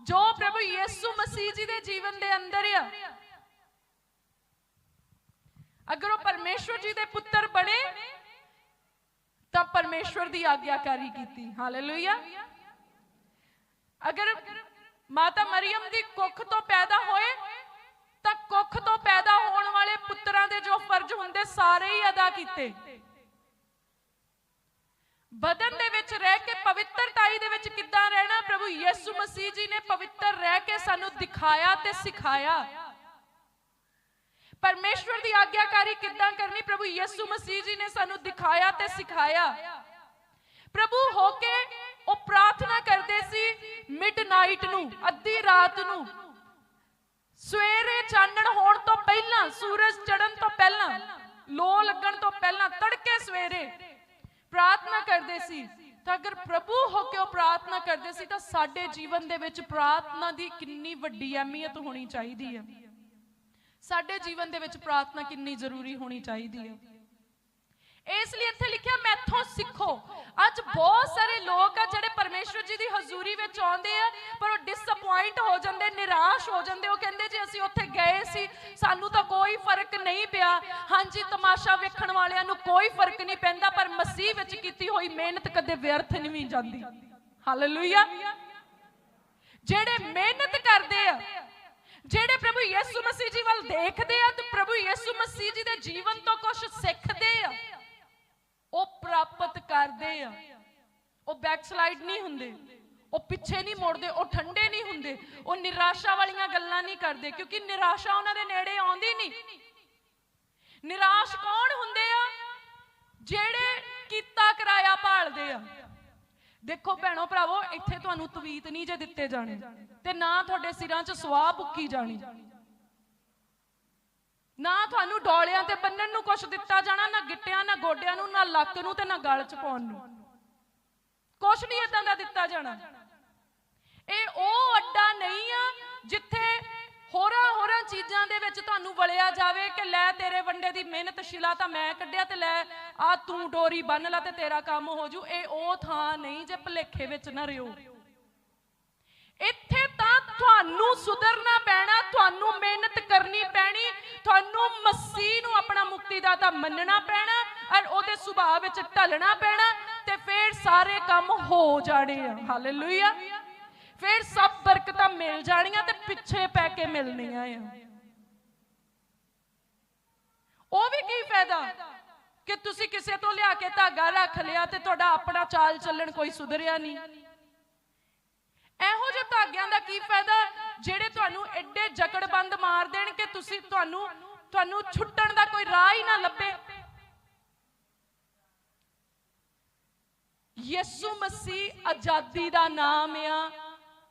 ਜੋ ਪ੍ਰਭੂ ਯਿਸੂ ਮਸੀਹ ਜੀ ਦੇ ਜੀਵਨ ਦੇ ਅੰਦਰ ਆ। ਅਗਰ ਉਹ ਪਰਮੇਸ਼ਵਰ ਜੀ ਦੇ ਪੁੱਤਰ ਬਣੇ, ਤਾਂ ਪਰਮੇਸ਼ਵਰ ਦੀ ਆਗਿਆਕਾਰੀ ਕੀਤੀ। ਹਾਲੇਲੂਇਆ ਅਗਰ ਮਾਤਾ ਮਰੀਮ ਦੀ ਕੁੱਖ ਤੋਂ ਪੈਦਾ ਹੋਏ ਦੇ ਜੋ ਫਰਜ਼ ਹੁੰਦੇ ਸਾਰੇ ਹੀ ਅਦਾ ਕੀਤੇ। ਬਦਨ ਦੇ ਵਿੱਚ ਰਹਿ ਕੇ ਪਵਿੱਤਰਤਾਈ ਦੇ ਵਿੱਚ ਕਿੱਦਾਂ ਰਹਿਣਾ? ਪ੍ਰਭੂ ਯਿਸੂ ਮਸੀਹ ਜੀ ਨੇ ਪਵਿੱਤਰ ਰਹਿ ਕੇ ਸਾਨੂੰ ਦਿਖਾਇਆ ਤੇ ਸਿਖਾਇਆ। ਪਰਮੇਸ਼ਵਰ ਦੀ ਆਗਿਆਕਾਰੀ ਕਿੱਦਾਂ ਕਰਨੀ? ਪ੍ਰਭੂ ਯਿਸੂ ਮਸੀਹ ਜੀ ਨੇ ਸਾਨੂੰ ਦਿਖਾਇਆ ਤੇ ਸਿਖਾਇਆ। ਪ੍ਰਭੂ ਹੋ ਕੇ ਉਹ ਪ੍ਰਾਰਥਨਾ ਕਰਦੇ ਸੀ, ਮਿਡਨਾਈਟ ਨੂੰ, ਅੱਧੀ ਰਾਤ ਨੂੰ। ਸਵੇਰੇ ਚਾਨਣ ਹੋਣ ਤੋਂ ਪਹਿਲਾਂ, ਸੂਰਜ ਚੜ੍ਹਨ ਤੋਂ ਪਹਿਲਾਂ, ਲੋ ਲੱਗਣ ਤੋਂ ਪਹਿਲਾਂ, ਤੜਕੇ ਸਵੇਰੇ ਪ੍ਰਾਰਥਨਾ ਕਰਦੇ ਸੀ। ਤਾਂ ਅਗਰ ਪ੍ਰਭੂ ਹੋ ਕੇ ਉਹ ਪ੍ਰਾਰਥਨਾ ਕਰਦੇ ਸੀ, ਤਾਂ ਸਾਡੇ ਜੀਵਨ ਦੇ ਵਿੱਚ ਪ੍ਰਾਰਥਨਾ ਦੀ ਕਿੰਨੀ ਵੱਡੀ ਅਹਿਮੀਅਤ ਹੋਣੀ ਚਾਹੀਦੀ ਹੈ। ਸਾਡੇ ਜੀਵਨ ਦੇ ਵਿੱਚ ਪ੍ਰਾਰਥਨਾ ਕਿੰਨੀ ਜ਼ਰੂਰੀ ਹੋਣੀ ਚਾਹੀਦੀ ਹੈ। ਇਸ ਲਈ ਇੱਥੇ ਲਿਖਿਆ ਮੈਥੋਂ ਸਿੱਖੋ। ਅੱਜ ਬਹੁਤ ਸਾਰੇ ਲੋਕ ਆ ਜਿਹੜੇ ਪਰਮੇਸ਼ਵਰ ਜੀ ਦੀ ਹਜ਼ੂਰੀ ਵਿੱਚ ਆਉਂਦੇ ਆ, ਪਰ ਉਹ ਡਿਸਪਾਇੰਟ ਹੋ ਜਾਂਦੇ, ਨਿਰਾਸ਼ ਹੋ ਜਾਂਦੇ। ਉਹ ਕਹਿੰਦੇ ਜੇ, ਅਸੀਂ ਉੱਥੇ ਗਏ ਸੀ, ਸਾਨੂੰ ਤਾਂ ਕੋਈ ਫ਼ਰਕ ਨਹੀਂ ਪਿਆ। ਹਾਂਜੀ, ਤਮਾਸ਼ਾ ਵੇਖਣ ਵਾਲਿਆਂ ਨੂੰ ਕੋਈ ਫ਼ਰਕ ਨਹੀਂ ਪੈਂਦਾ, ਪਰ ਮਸੀਹ ਵਿੱਚ ਕੀਤੀ ਹੋਈ ਮਿਹਨਤ ਕਦੇ ਵਿਅਰਥ ਨਹੀਂ ਜਾਂਦੀ। ਹਾਲੇਲੂਇਆ ਜਿਹੜੇ ਮਿਹਨਤ ਕਰਦੇ ਆ, ਜਿਹੜੇ ਪ੍ਰਭੂ ਯਿਸੂ ਮਸੀਹ ਜੀ ਵੱਲ ਦੇਖਦੇ ਆ, ਤੇ ਪ੍ਰਭੂ ਯਿਸੂ ਮਸੀਹ ਜੀ ਦੇ ਜੀਵਨ ਤੋਂ ਕੁਝ ਸਿੱਖਦੇ ਆ ਉਹ ਪ੍ਰਾਪਤ ਕਰਦੇ ਆ। ਉਹ ਬੈਕਸਲਾਈਡ ਨਹੀਂ ਹੁੰਦੇ। ਉਹ ਪਿੱਛੇ ਨਹੀਂ ਮੁੜਦੇ, ਉਹ ਠੰਡੇ ਨਹੀਂ ਹੁੰਦੇ। ਉਹ ਨਿਰਾਸ਼ਾ ਵਾਲੀਆਂ ਗੱਲਾਂ ਨਹੀਂ ਕਰਦੇ, ਕਿਉਂਕਿ ਨਿਰਾਸ਼ਾ ਉਹਨਾਂ ਦੇ ਨੇੜੇ ਆਉਂਦੀ ਨਹੀਂ। ਨਿਰਾਸ਼ ਕੌਣ ਹੁੰਦੇ ਆ? ਜਿਹੜੇ ਕੀਤਾ ਕਰਾਇਆ ਭਾਲਦੇ ਆ। ਦੇਖੋ ਭੈਣੋ ਭਰਾਵੋ, ਇੱਥੇ ਤੁਹਾਨੂੰ ਤਵੀਤ ਨਹੀਂ ਜੇ ਦਿੱਤੇ ਜਾਣੇ ਤੇ ਨਾ ਤੁਹਾਡੇ ਸਿਰਾਂ 'ਚ ਸਵਾਹ ਪੁੱਕੀ ਜਾਣੀ। ਨਾ ਤੁਹਾਨੂੰ ਡੋਲਿਆਂ ਤੇ ਬੰਨਣ ਨੂੰ ਕੁਝ ਦਿੱਤਾ ਜਾਣਾ, ਨਾ ਗਿੱਟਿਆਂ, ਨਾ ਗੋਡਿਆਂ ਨੂੰ, ਨਾ ਲੱਕ ਨੂੰ ਤੇ ਨਾ ਗਲ 'ਚ ਪਾਉਣ ਨੂੰ। ਕੁਝ ਨਹੀਂ ਇਦਾਂ ਦਾ ਦਿੱਤਾ ਜਾਣਾ। ਇਹ ਉਹ ਅੱਡਾ ਨਹੀਂ ਆ ਜਿੱਥੇ ਹੋਰਾਂ ਹੋਰਾਂ ਚੀਜ਼ਾਂ ਦੇ ਵਿੱਚ ਤੁਹਾਨੂੰ ਵਲਿਆ ਜਾਵੇ ਕਿ ਲੈ ਤੇਰੇ ਵੰਡੇ ਦੀ ਮਿਹਨਤ ਸ਼ਿਲਾ ਤਾਂ ਮੈਂ ਕੱਢਿਆ ਤੇ ਲੈ ਆ ਤੂੰ ਡੋਰੀ ਬੰਨ ਲਾ ਤੇ ਤੇਰਾ ਕੰਮ ਹੋ ਜੂ। ਇਹ ਉਹ ਥਾਂ ਨਹੀਂ ਜੇ ਭਲੇਖੇ ਵਿੱਚ ਨਾ ਰਿਓ। ਤੁਹਾਨੂੰ ਸੁਧਰਨਾ ਪੈਣਾ, ਤੁਹਾਨੂੰ ਮਿਹਨਤ ਕਰਨੀ ਪੈਣੀ, ਤੁਹਾਨੂੰ ਮਸੀਹ ਨੂੰ ਆਪਣਾ ਮੁਕਤੀਦਾਤਾ ਮੰਨਣਾ ਪੈਣਾ ਔਰ ਉਹਦੇ ਸੁਭਾਅ ਵਿੱਚ ਢਲਣਾ ਪੈਣਾ ਤੇ ਫਿਰ ਸਾਰੇ ਕੰਮ ਹੋ ਜਾਣੇ ਆ। ਹਾਲੇਲੂਇਆ ਫਿਰ ਸਭ ਬਰਕਤਾਂ ਮਿਲ ਜਾਣੀਆਂ ਤੇ ਪਿੱਛੇ ਪੈ ਕੇ ਮਿਲਣੀਆਂ ਆ। ਉਹ ਵੀ ਕੀ ਫਾਇਦਾ ਕਿ ਤੁਸੀਂ ਕਿਸੇ ਤੋਂ ਲਿਆ ਕੇ ਧਾਗਾ ਰੱਖ ਲਿਆ ਤੇ ਤੁਹਾਡਾ ਆਪਣਾ ਚਾਲ ਚੱਲਣ ਕੋਈ ਸੁਧਰਿਆ ਨਹੀਂ। ਇਹੋ ਜਿਹੇ ਧਾਗਿਆਂ ਦਾ ਕੀ ਫਾਇਦਾ? ਜਿਹੜੇ ਤੁਹਾਨੂੰ ਐਡੇ ਜਕੜਬੰਦ ਮਾਰ ਦੇਣ ਕਿ ਤੁਸੀਂ ਤੁਹਾਨੂੰ ਤੁਹਾਨੂੰ ਛੁੱਟਣ ਦਾ ਕੋਈ ਰਾਹ ਹੀ ਨਾ ਲੱਭੇ। ਯਿਸੂ ਮਸੀਹ ਆਜ਼ਾਦੀ ਦਾ ਨਾਮ ਆ।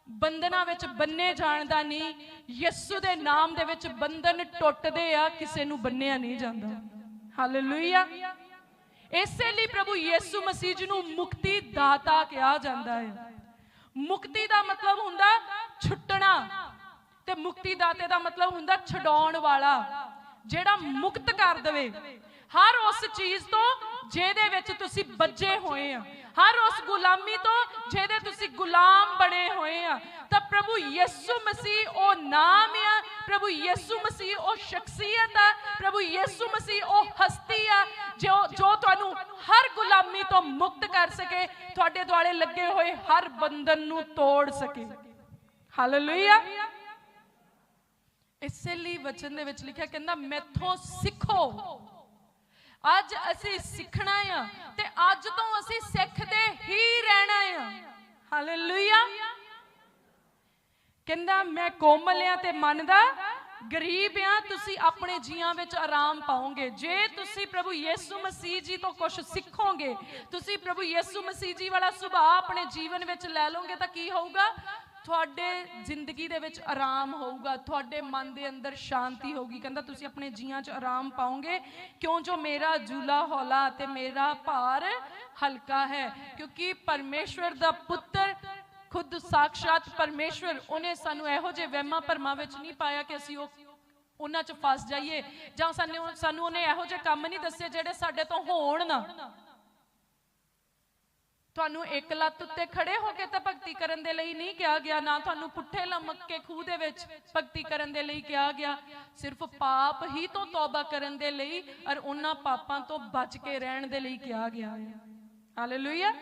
ਬੰਧਨਾਂ ਵਿੱਚ ਬੰਨੇ ਜਾਣ ਦਾ ਨਹੀਂ। ਯਿਸੂ ਦੇ ਨਾਮ ਦੇ ਵਿੱਚ ਬੰਧਨ ਟੁੱਟਦੇ ਆ, ਕਿਸੇ ਨੂੰ ਬੰਨਿਆ ਨਹੀਂ ਜਾਂਦਾ। ਹਾਲੇਲੂਇਆ ਇਸੇ ਲਈ ਪ੍ਰਭੂ ਯਿਸੂ ਮਸੀਹ ਜੀ ਨੂੰ ਮੁਕਤੀ ਦਾਤਾ ਕਿਹਾ ਜਾਂਦਾ ਹੈ ਮੁਕਤੀ ਦਾ ਮਤਲਬ ਹੁੰਦਾ ਛੁੱਟਣਾ ਤੇ ਮੁਕਤੀ ਦਾਤੇ ਦਾ ਮਤਲਬ ਹੁੰਦਾ ਛਡਾਉਣ ਵਾਲਾ, ਜਿਹੜਾ ਮੁਕਤ ਕਰ ਦੇਵੇ। ਹਰ ਉਸ ਚੀਜ਼ ਤੋਂ ਜਿਹਦੇ ਵਿੱਚ ਤੁਸੀਂ ਬੱਜੇ ਹੋਏ ਆ, ਹਰ ਉਸ ਗੁਲਾਮੀ ਤੋਂ ਜਿਹਦੇ ਤੁਸੀਂ ਗੁਲਾਮ ਬਣੇ ਹੋਏ ਆ, ਤਾਂ ਪ੍ਰਭੂ ਯਿਸੂ ਮਸੀਹ ਉਹ ਨਾਮ ਆ ਪ੍ਰਭੂ ਯਿਸੂ ਮਸੀਹ, ਉਹ ਸ਼ਖਸੀਅਤ ਆ। ਪ੍ਰਭੂ ਯਿਸੂ ਮਸੀਹ, ਉਹ ਹਸਤੀ ਆ, ਜੋ ਜੋ ਤੁਹਾਨੂੰ ਹਰ ਗੁਲਾਮੀ ਤੋਂ ਮੁਕਤ ਕਰ ਸਕੇ, ਤੁਹਾਡੇ ਦੁਆਲੇ ਲੱਗੇ ਹੋਏ ਹਰ ਬੰਧਨ ਨੂੰ ਤੋੜ ਸਕੇ। ਹਾਲੇਲੂਇਆ ਇਸੇ ਲਈ ਵਚਨ ਦੇ ਵਿੱਚ ਲਿਖਿਆ ਕਹਿੰਦਾ, ਮੈਥੋਂ ਸਿੱਖੋ। ਅੱਜ ਅਸੀਂ ਸਿੱਖਣਾ ਆ ਤੇ ਅੱਜ ਤੋਂ ਅਸੀਂ ਸਿੱਖਦੇ ਹੀ ਰਹਿਣਾ ਆ। ਹਾਲੇਲੂਇਆ ਕਹਿੰਦਾ, ਮੈਂ ਕੋਮਲ ਆ ਤੇ ਮਨ ਦਾ ਗਰੀਬ ਆ ਤੁਸੀਂ ਆਪਣੇ ਜੀਆਂ ਵਿੱਚ ਆਰਾਮ ਪਾਓਗੇ। ਜੇ ਤੁਸੀਂ ਪ੍ਰਭੂ ਯਿਸੂ ਮਸੀਹ ਜੀ ਤੋਂ ਕੁਝ ਸਿੱਖੋਗੇ, ਤੁਸੀਂ ਪ੍ਰਭੂ ਯਿਸੂ ਮਸੀਹ ਜੀ ਵਾਲਾ ਸੁਭਾਅ ਆਪਣੇ ਜੀਵਨ ਵਿੱਚ ਲੈ ਲਓਗੇ ਤਾਂ ਕੀ ਹੋਊਗਾ? ਤੁਹਾਡੇ ਜ਼ਿੰਦਗੀ ਦੇ ਵਿੱਚ ਆਰਾਮ ਹੋਊਗਾ, ਤੁਹਾਡੇ ਮਨ ਦੇ ਅੰਦਰ ਸ਼ਾਂਤੀ ਹੋਊਗੀ। ਕਹਿੰਦਾ, ਤੁਸੀਂ ਆਪਣੇ ਜੀਆਂ 'ਚ ਆਰਾਮ ਪਾਓਗੇ? ਕਿਉਂ? ਜੋ ਮੇਰਾ ਜੂਲਾ ਹੌਲਾ ਤੇ ਮੇਰਾ ਭਾਰ ਹਲਕਾ ਹੈ, ਕਿਉਂਕਿ ਪਰਮੇਸ਼ਵਰ ਦਾ ਪੁੱਤਰ ਖੁਦ ਸਾਖਸ਼ਾਤ ਪਰਮੇਸ਼ਵਰ, ਉਹਨੇ ਸਾਨੂੰ ਇਹੋ ਜਿਹੇ ਵਹਿਮਾਂ ਭਰਮਾਂ ਵਿੱਚ ਨਹੀਂ ਪਾਇਆ ਕਿ ਅਸੀਂ ਉਹ ਉਹਨਾਂ 'ਚ ਫਸ ਜਾਈਏ, ਜਾਂ ਸਾਨੂੰ ਸਾਨੂੰ ਉਹਨੇ ਇਹੋ ਜਿਹੇ ਕੰਮ ਨਹੀਂ ਦੱਸੇ ਜਿਹੜੇ ਸਾਡੇ ਤੋਂ ਹੋਣ ਨਾ। ਤੁਹਾਨੂੰ ਇੱਕ ਲੱਤ ਉੱਤੇ ਖੜੇ ਹੋ ਕੇ ਤਾਂ ਭਗਤੀ ਕਰਨ ਦੇ ਲਈ ਨਹੀਂ ਕਿਹਾ ਗਿਆ, ਨਾ ਤੁਹਾਨੂੰ ਪੁੱਠੇ ਲਮਕ ਕੇ ਖੂਹ ਦੇ ਵਿੱਚ ਭਗਤੀ ਕਰਨ ਦੇ ਲਈ ਕਿਹਾ ਗਿਆ। ਸਿਰਫ ਪਾਪ ਹੀ ਤੋਂ ਤੌਬਾ ਕਰਨ ਦੇ ਲਈ, ਔਰ ਉਹਨਾਂ ਪਾਪਾਂ ਤੋਂ ਬਚ ਕੇ ਰਹਿਣ ਦੇ ਲਈ ਕਿਹਾ ਗਿਆ ਹੈ। ਹਾਲੇਲੂਇਆ